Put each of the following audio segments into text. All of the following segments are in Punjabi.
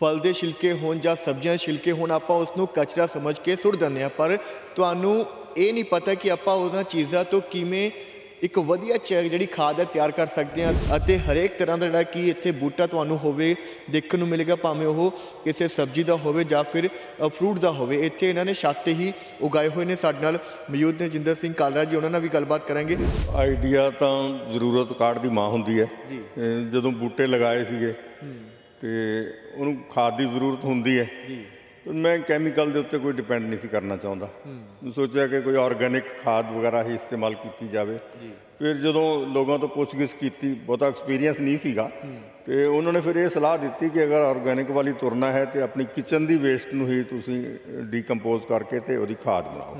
ਫਲ ਦੇ ਛਿਲਕੇ ਹੋਣ ਜਾਂ ਸਬਜ਼ੀਆਂ ਦੇ ਛਿਲਕੇ ਹੋਣ ਆਪਾਂ ਉਸ ਨੂੰ ਕਚਰਾ ਸਮਝ ਕੇ ਸੁੱਟ ਦਿੰਦੇ ਆ ਪਰ ਤੁਹਾਨੂੰ ਇਹ ਨਹੀਂ ਪਤਾ ਕਿ ਆਪਾਂ ਉਹਨਾਂ ਚੀਜ਼ਾਂ ਤੋਂ ਕਿਵੇਂ ਇੱਕ ਵਧੀਆ ਚ- ਜਿਹੜੀ ਖਾਦ ਹੈ ਤਿਆਰ ਕਰ ਸਕਦੇ ਹਾਂ ਅਤੇ ਹਰੇਕ ਤਰ੍ਹਾਂ ਦਾ ਜਿਹੜਾ ਕਿ ਇੱਥੇ ਬੂਟਾ ਤੁਹਾਨੂੰ ਹੋਵੇ ਦੇਖਣ ਨੂੰ ਮਿਲੇਗਾ ਭਾਵੇਂ ਉਹ ਕਿਸੇ ਸਬਜ਼ੀ ਦਾ ਹੋਵੇ ਜਾਂ ਫਿਰ ਫਰੂਟ ਦਾ ਹੋਵੇ। ਇੱਥੇ ਇਹਨਾਂ ਨੇ ਛੱਤ ਤੇ ਹੀ ਉਗਾਏ ਹੋਏ ਨੇ ਸਾਡੇ ਨਾਲ ਮੌਜੂਦ ਨੇ ਜਿੰਦਰ ਸਿੰਘ ਕਾਲਰਾ ਜੀ ਉਹਨਾਂ ਨਾਲ ਵੀ ਗੱਲਬਾਤ ਕਰਾਂਗੇ। ਆਈਡੀਆ ਤਾਂ ਜ਼ਰੂਰਤ ਕਾਰਡ ਦੀ ਮਾਂ ਹੁੰਦੀ ਹੈ। ਜਦੋਂ ਬੂਟੇ ਲਗਾਏ ਸੀਗੇ ਤੇ ਉਹਨੂੰ ਖਾਦ ਦੀ ਜ਼ਰੂਰਤ ਹੁੰਦੀ ਹੈ। ਜੀ। ਮੈਂ ਕੈਮੀਕਲ ਦੇ ਉੱਤੇ ਕੋਈ ਡਿਪੈਂਡ ਨਹੀਂ ਸੀ ਕਰਨਾ ਚਾਹੁੰਦਾ। ਮੈਂ ਸੋਚਿਆ ਕਿ ਕੋਈ ਆਰਗੈਨਿਕ ਖਾਦ ਵਗੈਰਾ ਹੀ ਇਸਤੇਮਾਲ ਕੀਤੀ ਜਾਵੇ। ਫਿਰ ਜਦੋਂ ਲੋਕਾਂ ਤੋਂ ਪੁੱਛਗਿੱਛ ਕੀਤੀ ਬਹੁਤਾ ਐਕਸਪੀਰੀਅੰਸ ਨਹੀਂ ਸੀਗਾ। ਤੇ ਉਹਨਾਂ ਨੇ ਫਿਰ ਇਹ ਸਲਾਹ ਦਿੱਤੀ ਕਿ ਅਗਰ ਆਰਗੈਨਿਕ ਵਾਲੀ ਤੁਰਨਾ ਹੈ ਤੇ ਆਪਣੀ ਕਿਚਨ ਦੀ ਵੇਸਟ ਨੂੰ ਹੀ ਤੁਸੀਂ ਡੀਕੰਪੋਜ਼ ਕਰਕੇ ਤੇ ਉਹਦੀ ਖਾਦ ਬਣਾਓ।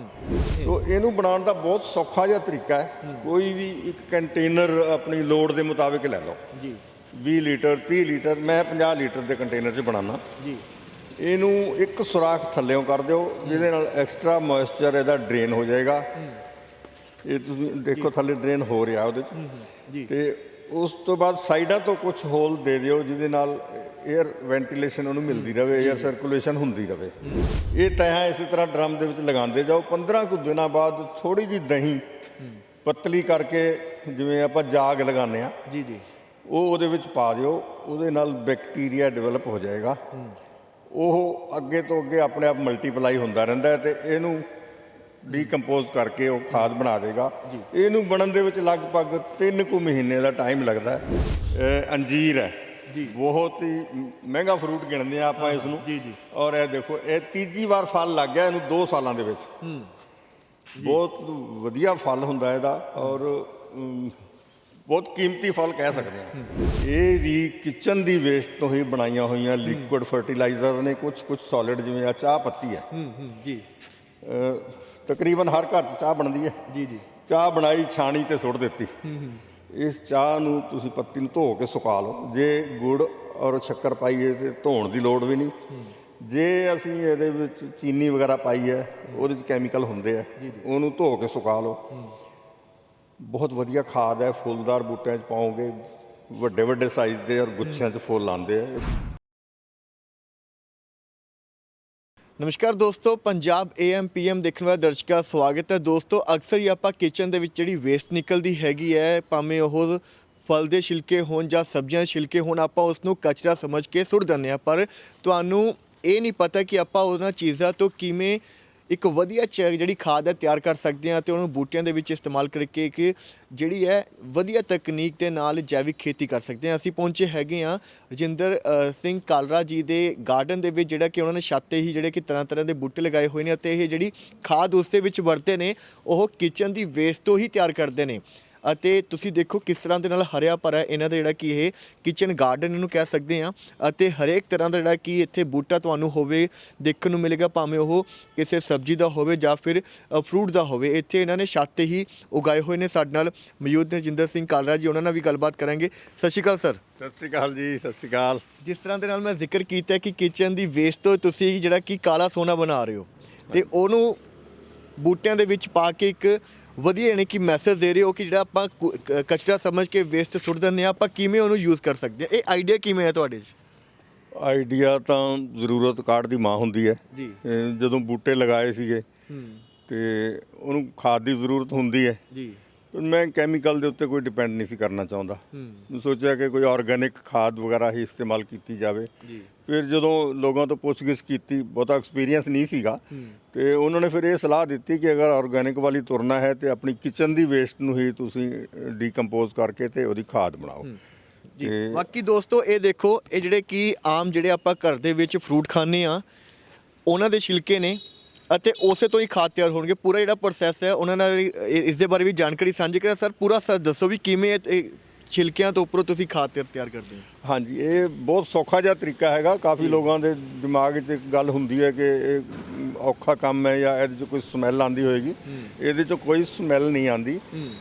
ਤੋ ਇਹਨੂੰ ਬਣਾਉਣ ਦਾ ਬਹੁਤ ਸੌਖਾ ਜਿਹਾ ਤਰੀਕਾ ਹੈ। ਕੋਈ ਵੀ ਇੱਕ ਕੰਟੇਨਰ ਆਪਣੀ ਲੋੜ ਦੇ ਮੁਤਾਬਿਕ ਲੈ ਲਓ। ਜੀ। 20 ਲੀਟਰ 30 ਲੀਟਰ ਮੈਂ 50 ਲੀਟਰ ਦੇ ਕੰਟੇਨਰ 'ਚ ਬਣਾਉਣਾ ਜੀ। ਇਹਨੂੰ ਇੱਕ ਸੁਰਾਖ ਥੱਲੇੋਂ ਕਰ ਦਿਓ ਜਿਹਦੇ ਨਾਲ ਐਕਸਟਰਾ ਮੋਇਸਚਰ ਇਹਦਾ ਡਰੇਨ ਹੋ ਜਾਏਗਾ। ਇਹ ਤੁਸੀਂ ਦੇਖੋ ਥੱਲੇ ਡਰੇਨ ਹੋ ਰਿਹਾ ਉਹਦੇ ਜੀ। ਚ ਤੇ ਉਸ ਤੋਂ ਬਾਅਦ ਸਾਈਡਾਂ ਤੋਂ ਕੁਝ ਹੋਲ ਦੇ ਦਿਓ ਜਿਹਦੇ ਨਾਲ 에ਅਰ ਵੈਂਟੀਲੇਸ਼ਨ ਉਹਨੂੰ ਮਿਲਦੀ ਰਹੇ 에ਅਰ ਸਰਕੂਲੇਸ਼ਨ ਹੁੰਦੀ ਰਹੇ ਇਹ ਤਹਾਂ ਇਸੇ ਤਰ੍ਹਾਂ ਡਰਮ ਦੇ ਵਿੱਚ ਲਗਾਉਂਦੇ ਜਾਓ। 15 ਕੁ ਦਿਨਾਂ ਬਾਅਦ ਥੋੜੀ ਜਿਹੀ ਦਹੀਂ ਪਤਲੀ ਕਰਕੇ ਜਿਵੇਂ ਆਪਾਂ ਜਾਗ ਲਗਾਉਂਦੇ ਆ ਜੀ ਜੀ। ਉਹ ਉਹਦੇ ਵਿੱਚ ਪਾ ਦਿਓ ਉਹਦੇ ਨਾਲ ਬੈਕਟੀਰੀਆ ਡਿਵੈਲਪ ਹੋ ਜਾਏਗਾ। ਉਹ ਅੱਗੇ ਤੋਂ ਅੱਗੇ ਆਪਣੇ ਆਪ ਮਲਟੀਪਲਾਈ ਹੁੰਦਾ ਰਹਿੰਦਾ ਹੈ ਤੇ ਇਹਨੂੰ ਡੀਕੰਪੋਜ਼ ਕਰਕੇ ਉਹ ਖਾਦ ਬਣਾ ਦੇਗਾ। ਇਹਨੂੰ ਬਣਨ ਦੇ ਵਿੱਚ ਲਗਭਗ 3 ਕੁ ਮਹੀਨੇ ਦਾ ਟਾਈਮ ਲੱਗਦਾ ਹੈ। ਅੰਜੀਰ ਹੈ। ਜੀ। ਬਹੁਤ ਹੀ ਮਹਿੰਗਾ ਫਰੂਟ ਗਿਣਦੇ ਆ ਆਪਾਂ ਇਸ ਨੂੰ। ਜੀ, ਜੀ। ਔਰ ਇਹ ਦੇਖੋ ਇਹ ਤੀਜੀ ਵਾਰ ਫਲ ਲੱਗ ਗਿਆ ਇਹਨੂੰ 2 ਸਾਲਾਂ ਦੇ ਵਿੱਚ। ਬਹੁਤ ਵਧੀਆ ਫਲ ਹੁੰਦਾ ਇਹਦਾ। ਔਰ ਬਹੁਤ ਕੀਮਤੀ ਫਲ ਕਹਿ ਸਕਦੇ ਹਾਂ। ਇਹ ਵੀ ਕਿਚਨ ਦੀ ਵੇਸਟ ਤੋਂ ਹੀ ਬਣਾਈਆਂ ਹੋਈਆਂ ਲਿਕੁਇਡ ਫਰਟੀਲਾਈਜ਼ਰ ਨੇ ਕੁਝ ਕੁਝ ਸੋਲਿਡ ਜਿਵੇਂ ਆ ਚਾਹ ਪੱਤੀ ਹੈ ਹੂੰ ਹੂੰ ਜੀ। ਅ, ਤਕਰੀਬਨ ਹਰ ਘਰ 'ਚ ਚਾਹ ਬਣਦੀ ਹੈ। ਜੀ ਜੀ। ਚਾਹ ਬਣਾਈ ਛਾਣੀ ਤੇ ਸੁੱਟ ਦਿੱਤੀ। ਇਸ ਚਾਹ ਨੂੰ ਤੁਸੀਂ ਪੱਤੀ ਨੂੰ ਧੋ ਕੇ ਸੁਕਾ ਲਓ। ਜੇ ਗੁੜ ਔਰ ਸ਼ੱਕਰ ਪਾਈਏ ਤੇ ਧੋਣ ਦੀ ਲੋੜ ਵੀ ਨਹੀਂ। ਜੇ ਅਸੀਂ ਇਹਦੇ ਵਿੱਚ ਚੀਨੀ ਵਗੈਰਾ ਪਾਈ ਹੈ ਉਹਦੇ 'ਚ ਕੈਮੀਕਲ ਹੁੰਦੇ ਆ ਉਹਨੂੰ ਧੋ ਕੇ ਸੁਕਾ ਲਓ। ਬਹੁਤ ਵਧੀਆ ਖਾਦ ਹੈ, ਫੁੱਲਦਾਰ ਬੂਟਿਆਂ 'ਚ ਪਾਓਗੇ, ਵੱਡੇ ਵੱਡੇ ਸਾਈਜ਼ ਦੇ ਔਰ ਗੁੱਛਿਆਂ 'ਚ ਫੁੱਲ ਆਉਂਦੇ ਆ। ਨਮਸਕਾਰ ਦੋਸਤੋ, ਪੰਜਾਬ AM PM ਦੇਖਣ ਵਾਲੇ ਦਰਸ਼ਕਾਂ ਦਾ ਸਵਾਗਤ ਹੈ। ਦੋਸਤੋ, ਅਕਸਰ ਹੀ ਆਪਾਂ ਕਿਚਨ ਦੇ ਵਿੱਚ ਜਿਹੜੀ ਵੇਸਟ ਨਿਕਲਦੀ ਹੈਗੀ ਹੈ, ਭਾਵੇਂ ਉਹ ਫਲ ਦੇ ਛਿਲਕੇ ਹੋਣ ਜਾਂ ਸਬਜ਼ੀਆਂ ਦੇ ਛਿਲਕੇ ਹੋਣ, ਆਪਾਂ ਉਸ ਨੂੰ ਕਚਰਾ ਸਮਝ ਕੇ ਸੁੱਟ ਦਿੰਦੇ ਆ ਪਰ ਤੁਹਾਨੂੰ ਇਹ ਨਹੀਂ ਪਤਾ ਕਿ ਆਪਾਂ ਉਹਨਾਂ ਚੀਜ਼ਾਂ ਤੋਂ ਕਿਵੇਂ ਇੱਕ ਵਧੀਆ ਚ- ਜਿਹੜੀ ਖਾਦ ਹੈ ਤਿਆਰ ਕਰ ਸਕਦੇ ਹਾਂ ਤੇ ਉਹਨੂੰ ਬੂਟਿਆਂ ਦੇ ਵਿੱਚ ਇਸਤੇਮਾਲ ਕਰਕੇ ਇੱਕ ਜਿਹੜੀ ਹੈ ਵਧੀਆ ਤਕਨੀਕ ਦੇ ਨਾਲ ਜੈਵਿਕ ਖੇਤੀ ਕਰ ਸਕਦੇ ਹਾਂ। ਅਸੀਂ ਪਹੁੰਚੇ ਹੈਗੇ ਹਾਂ ਰਜਿੰਦਰ ਸਿੰਘ ਕਾਲਰਾ ਜੀ ਦੇ ਗਾਰਡਨ ਦੇ ਵਿੱਚ, ਜਿਹੜਾ ਕਿ ਉਹਨਾਂ ਨੇ ਛੱਤ ਤੇ ਹੀ ਜਿਹੜੇ ਕਿ ਤਰ੍ਹਾਂ ਤਰ੍ਹਾਂ ਦੇ ਬੂਟੇ ਲਗਾਏ ਹੋਏ ਨੇ ਅਤੇ ਇਹ ਜਿਹੜੀ ਖਾਦ ਉਸ ਦੇ ਵਿੱਚ ਵਰਤੇ ਨੇ, ਉਹ ਕਿਚਨ ਦੀ ਵੇਸਟ ਤੋਂ ਹੀ ਤਿਆਰ ਕਰਦੇ ਨੇ। ਅਤੇ ਤੁਸੀਂ ਦੇਖੋ ਕਿਸ ਤਰ੍ਹਾਂ ਦੇ ਨਾਲ ਹਰਿਆ ਭਰਾ ਇਹਨਾਂ ਦਾ ਜਿਹੜਾ ਕਿ ਇਹ ਕਿਚਨ ਗਾਰਡਨ ਇਹਨੂੰ ਕਹਿ ਸਕਦੇ ਆ ਅਤੇ ਹਰੇਕ ਤਰ੍ਹਾਂ ਦਾ ਜਿਹੜਾ ਕਿ ਇੱਥੇ ਬੂਟਾ ਤੁਹਾਨੂੰ ਹੋਵੇ ਦੇਖਣ ਨੂੰ ਮਿਲੇਗਾ ਭਾਵੇਂ ਉਹ ਕਿਸੇ ਸਬਜ਼ੀ ਦਾ ਹੋਵੇ ਜਾਂ ਫਿਰ ਫਰੂਟ ਦਾ ਹੋਵੇ। ਇੱਥੇ ਇਹਨਾਂ ਨੇ ਛੱਤ ਤੇ ਹੀ ਉਗਾਏ ਹੋਏ ਨੇ ਸਾਡੇ ਨਾਲ ਮੌਜੂਦ ਨੇ ਜਿੰਦਰ ਸਿੰਘ ਕਾਲਰਾ ਜੀ। ਉਹਨਾਂ ਨਾਲ ਵੀ ਗੱਲਬਾਤ ਕਰਾਂਗੇ। ਸਤਿ ਸ਼੍ਰੀ ਅਕਾਲ ਸਰ। ਸਤਿ ਸ਼੍ਰੀ ਅਕਾਲ ਜੀ ਸਤਿ ਸ਼੍ਰੀ ਅਕਾਲ। ਜਿਸ ਤਰ੍ਹਾਂ ਦੇ ਨਾਲ ਮੈਂ ਜ਼ਿਕਰ ਕੀਤਾ ਕਿ ਕਿਚਨ ਦੀ ਵੇਸਟ ਤੋਂ ਤੁਸੀਂ ਜਿਹੜਾ ਕਿ ਕਾਲਾ ਸੋਨਾ ਬਣਾ ਰਹੇ ਹੋ। ਤੇ ਉਹਨੂੰ ਬੂਟਿਆਂ ਦੇ ਵਿੱਚ ਪਾ ਕੇ ਇੱਕ ਵਧੀਆ ਯਾਨੀ ਕਿ ਮੈਸੇਜ ਦੇ ਰਹੇ ਹੋ ਕਿ ਜਿਹੜਾ ਆਪਾਂ ਕੁ- ਕ- ਕਚਰਾ ਸਮਝ ਕੇ ਵੇਸਟ ਸੁੱਟ ਦਿੰਦੇ ਆ ਆਪਾਂ ਕਿਵੇਂ ਉਹਨੂੰ ਯੂਜ਼ ਕਰ ਸਕਦੇ ਆ ਇਹ ਆਈਡੀਆ ਕਿਵੇਂ ਹੈ ਤੁਹਾਡੇ 'ਚ? ਆਈਡੀਆ ਤਾਂ ਜ਼ਰੂਰਤ ਕਾਰਡ ਦੀ ਮਾਂ ਹੁੰਦੀ ਹੈ। ਜੀ। ਜਦੋਂ ਬੂਟੇ ਲਗਾਏ ਸੀਗੇ ਤੇ ਉਹਨੂੰ ਖਾਦ ਦੀ ਜ਼ਰੂਰਤ ਹੁੰਦੀ ਹੈ। ਜੀ। ਮੈਂ ਕੈਮੀਕਲ ਦੇ ਉੱਤੇ ਕੋਈ ਡਿਪੈਂਡ ਨਹੀਂ ਸੀ ਕਰਨਾ ਚਾਹੁੰਦਾ। ਮੈਂ ਸੋਚਿਆ ਕਿ ਕੋਈ ਆਰਗੈਨਿਕ ਖਾਦ ਵਗੈਰਾ ਹੀ ਇਸਤੇਮਾਲ ਕੀਤੀ ਜਾਵੇ। ਜੀ। ਫਿਰ ਜਦੋਂ ਲੋਕਾਂ ਤੋਂ ਪੁੱਛਗਿੱਛ ਕੀਤੀ ਬਹੁਤਾ ਐਕਸਪੀਰੀਅੰਸ ਨਹੀਂ ਸੀਗਾ। ਤੇ ਉਹਨਾਂ ਨੇ ਫਿਰ ਇਹ ਸਲਾਹ ਦਿੱਤੀ ਕਿ ਅਗਰ ਆਰਗੈਨਿਕ ਵਾਲੀ ਤੁਰਨਾ ਹੈ ਤੇ ਆਪਣੀ ਕਿਚਨ ਦੀ ਵੇਸਟ ਨੂੰ ਹੀ ਤੁਸੀਂ ਡੀਕੰਪੋਜ਼ ਕਰਕੇ ਤੇ ਉਹਦੀ ਖਾਦ ਬਣਾਓ। ਜੀ। ਬਾਕੀ ਦੋਸਤੋ ਇਹ ਦੇਖੋ ਇਹ ਜਿਹੜੇ ਕਿ ਆਮ ਜਿਹੜੇ ਆਪਾਂ ਘਰ ਦੇ ਵਿੱਚ ਫਰੂਟ ਖਾਂਦੇ ਆ ਉਹਨਾਂ ਦੇ ਛਿਲਕੇ ਨੇ। ਅਤੇ ਉਸੇ ਤੋਂ ਹੀ ਖਾਦ ਤਿਆਰ ਹੋਣਗੇ। ਪੂਰਾ ਜਿਹੜਾ ਪ੍ਰੋਸੈਸ ਹੈ ਉਹਨਾਂ ਨਾਲ ਇਹ- ਇਸ ਦੇ ਬਾਰੇ ਵੀ ਜਾਣਕਾਰੀ ਸਾਂਝੀ ਕਰਾਂ। ਸਰ ਪੂਰਾ ਸਰ ਦੱਸੋ ਵੀ ਕਿਵੇਂ ਇਹ- ਇਹ ਛਿਲਕਿਆਂ ਤੋਂ ਉੱਪਰੋਂ ਤੁਸੀਂ ਖਾਦ ਤਿਆਰ- ਤਿਆਰ ਕਰਦੇ ਹੋ? ਹਾਂਜੀ ਇਹ ਬਹੁਤ ਸੌਖਾ ਜਿਹਾ ਤਰੀਕਾ ਹੈਗਾ। ਕਾਫੀ ਲੋਕਾਂ ਦੇ ਦਿਮਾਗ 'ਚ ਇੱਕ ਗੱਲ ਹੁੰਦੀ ਹੈ ਕਿ ਇਹ ਔਖਾ ਕੰਮ ਹੈ ਜਾਂ ਇਹਦੇ 'ਚ ਕੋਈ ਸਮੈਲ ਆਂਦੀ ਹੋਏਗੀ। ਇਹਦੇ 'ਚ ਕੋਈ ਸਮੈਲ ਨਹੀਂ ਆਂਦੀ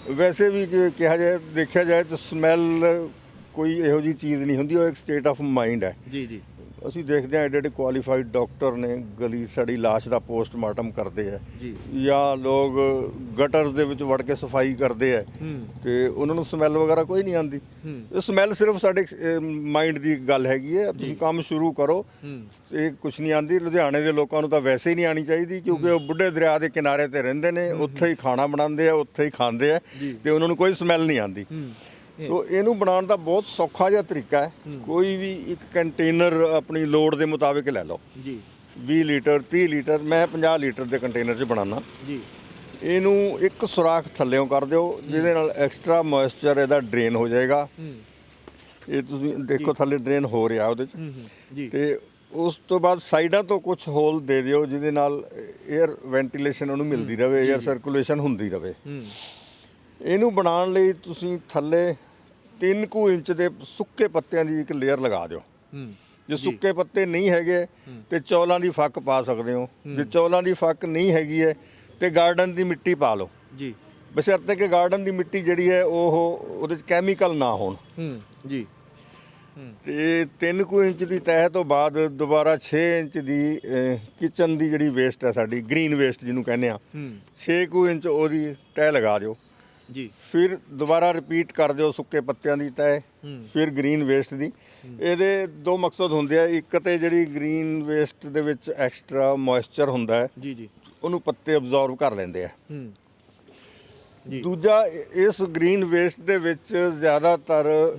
ਵੈਸੇ ਵੀ ਜੇ ਕਿਹਾ ਜਾਏ ਦੇਖਿਆ ਜਾਏ ਤਾਂ ਸਮੈਲ ਕੋਈ ਇਹੋ ਜੀ ਚੀਜ਼ ਨਹੀਂ ਹੁੰਦੀ ਉਹ ਇੱਕ ਸਟੇਟ ਆਫ ਮਾਈਂਡ ਹੈ। ਜੀ ਜੀ। ਅਸੀਂ ਦੇਖਦੇ ਹਾਂ ਐਡੇ ਐਡੇ ਕੁਆਲੀਫਾਈਡ ਡਾਕਟਰ ਨੇ ਗਲੀ ਸੜੀ ਲਾਸ਼ ਦਾ ਪੋਸਟਮਾਰਟਮ ਕਰਦੇ ਆ। ਜੀ। ਜਾਂ ਲੋਕ ਗਟਰਸ ਦੇ ਵਿੱਚ ਵੜ ਕੇ ਸਫ਼ਾਈ ਕਰਦੇ ਆ। ਤੇ ਉਹਨਾਂ ਨੂੰ ਸਮੈਲ ਵਗੈਰਾ ਕੋਈ ਨਹੀਂ ਆਉਂਦੀ। ਇਹ ਸਮੈਲ ਸਿਰਫ ਸਾਡੇ ਮਾਈਂਡ ਦੀ ਗੱਲ ਹੈਗੀ ਹੈ ਤੁਸੀਂ ਕੰਮ ਸ਼ੁਰੂ ਕਰੋ। ਇਹ ਕੁਝ ਨਹੀਂ ਆਂਦੀ ਲੁਧਿਆਣੇ ਦੇ ਲੋਕਾਂ ਨੂੰ ਤਾਂ ਵੈਸੇ ਹੀ ਨਹੀਂ ਆਣੀ ਚਾਹੀਦੀ ਕਿਉਂਕਿ ਉਹ ਬੁੱਢੇ ਦਰਿਆ ਦੇ ਕਿਨਾਰੇ ਤੇ ਰਹਿੰਦੇ ਨੇ। ਉੱਥੇ ਹੀ ਖਾਣਾ ਬਣਾਉਂਦੇ ਆ ਉੱਥੇ ਹੀ ਖਾਂਦੇ ਆ ਤੇ ਉਹਨਾਂ ਨੂੰ ਕੋਈ ਸਮੈਲ ਨਹੀਂ ਆਂਦੀ ਹੂੰ। ਸੋ ਇਹਨੂੰ ਬਣਾਉਣ ਦਾ ਬਹੁਤ ਸੌਖਾ ਜਿਹਾ ਤਰੀਕਾ ਹੈ। ਕੋਈ ਵੀ ਇੱਕ ਕੰਟੇਨਰ ਆਪਣੀ ਲੋਡ ਦੇ ਮੁਤਾਬਿਕ ਲੈ ਲਓ। ਜੀ। 20 ਲੀਟਰ 30 ਲੀਟਰ ਮੈਂ 50 ਲੀਟਰ ਦੇ ਕੰਟੇਨਰ 'ਚ ਬਣਾਉਣਾ ਜੀ। ਇਹਨੂੰ ਇੱਕ ਸੁਰਾਖ ਥੱਲੇੋਂ ਕਰ ਦਿਓ ਜਿਹਦੇ ਨਾਲ ਐਕਸਟਰਾ ਮੋਇਸਚਰ ਇਹਦਾ ਡਰੇਨ ਹੋ ਜਾਏਗਾ। ਇਹ ਤੁਸੀਂ ਦੇਖੋ ਥੱਲੇ ਡਰੇਨ ਹੋ ਰਿਹਾ ਉਹਦੇ 'ਚ। ਤੇ ਉਸ ਤੋਂ ਬਾਅਦ ਸਾਈਡਾਂ ਤੋਂ ਕੁਝ ਹੋਲ ਦੇ ਦਿਓ ਜਿਹਦੇ ਨਾਲ 에ਅਰ ਵੈਂਟੀਲੇਸ਼ਨ ਉਹਨੂੰ ਮਿਲਦੀ ਰਵੇ 에ਅਰ ਸਰਕੂਲੇਸ਼ਨ ਹੁੰਦੀ ਰਵੇ। ਹੂੰ। ਇਹਨੂੰ ਬਣਾਉਣ ਲਈ ਤੁਸੀਂ ਥੱਲੇ 3 ਕੁ ਇੰਚ ਦੇ ਸੁੱਕੇ ਪੱਤਿਆਂ ਦੀ ਇੱਕ ਲੇਅਰ ਲਗਾ ਦਿਓ। ਜੇ ਸੁੱਕੇ ਪੱਤੇ ਨਹੀਂ ਹੈਗੇ ਤੇ ਚੌਲਾਂ ਦੀ ਫੱਕ ਪਾ ਸਕਦੇ ਹੋ। ਜੇ ਚੌਲਾਂ ਦੀ ਫੱਕ ਨਹੀਂ ਹੈਗੀ ਹੈ ਤੇ ਗਾਰਡਨ ਦੀ ਮਿੱਟੀ ਪਾ ਲਓ। ਜੀ। ਬਸ਼ਰਤੇ ਕਿ ਗਾਰਡਨ ਦੀ ਮਿੱਟੀ ਜਿਹੜੀ ਹੈ ਉਹ ਉਹਦੇ ਚ ਕੈਮੀਕਲ ਨਾ ਹੋਣ। ਹੂੰ। ਜੀ। ਤੇ 3 ਕੁ ਇੰਚ ਦੀ ਤਹਿ ਤੋਂ ਬਾਅਦ ਦੁਬਾਰਾ 6 ਇੰਚ ਦੀ ਕਿਚਨ ਦੀ ਜਿਹੜੀ ਵੇਸਟ ਹੈ ਸਾਡੀ ਗ੍ਰੀਨ ਵੇਸਟ ਜਿਹਨੂੰ ਕਹਿੰਦੇ ਆ ਹੂੰ। 6 ਕੁ ਇੰਚ ਉਹਦੀ ਤਹਿ ਲਗਾ ਦਿਓ। ਜੀ। ਫਿਰ ਦੁਬਾਰਾ ਰਿਪੀਟ ਕਰ ਦਿਓ ਸੁੱਕੇ ਪੱਤਿਆਂ ਦੀ ਹੂੰ। ਫਿਰ ਗ੍ਰੀਨ ਵੇਸਟ ਦੀ। ਇਹਦੇ ਦੋ ਮਕਸਦ ਹੁੰਦੇ ਆ। ਇੱਕ ਤੇ ਜਿਹੜੀ ਗ੍ਰੀਨ ਵੇਸਟ ਦੇ ਵਿੱਚ ਐਕਸਟਰਾ ਮੋਇਸਚਰ ਹੁੰਦਾ ਹੈ ਜੀ ਜੀ। ਉਹਨੂੰ ਪੱਤੇ ਅਬਜ਼ੌਰਬ ਕਰ ਲੈਂਦੇ ਆ। ਦੂਜਾ ਇਸ ਗ੍ਰੀਨ ਵੇਸਟ ਦੇ ਵਿੱਚ ਜ਼ਿਆਦਾਤਰ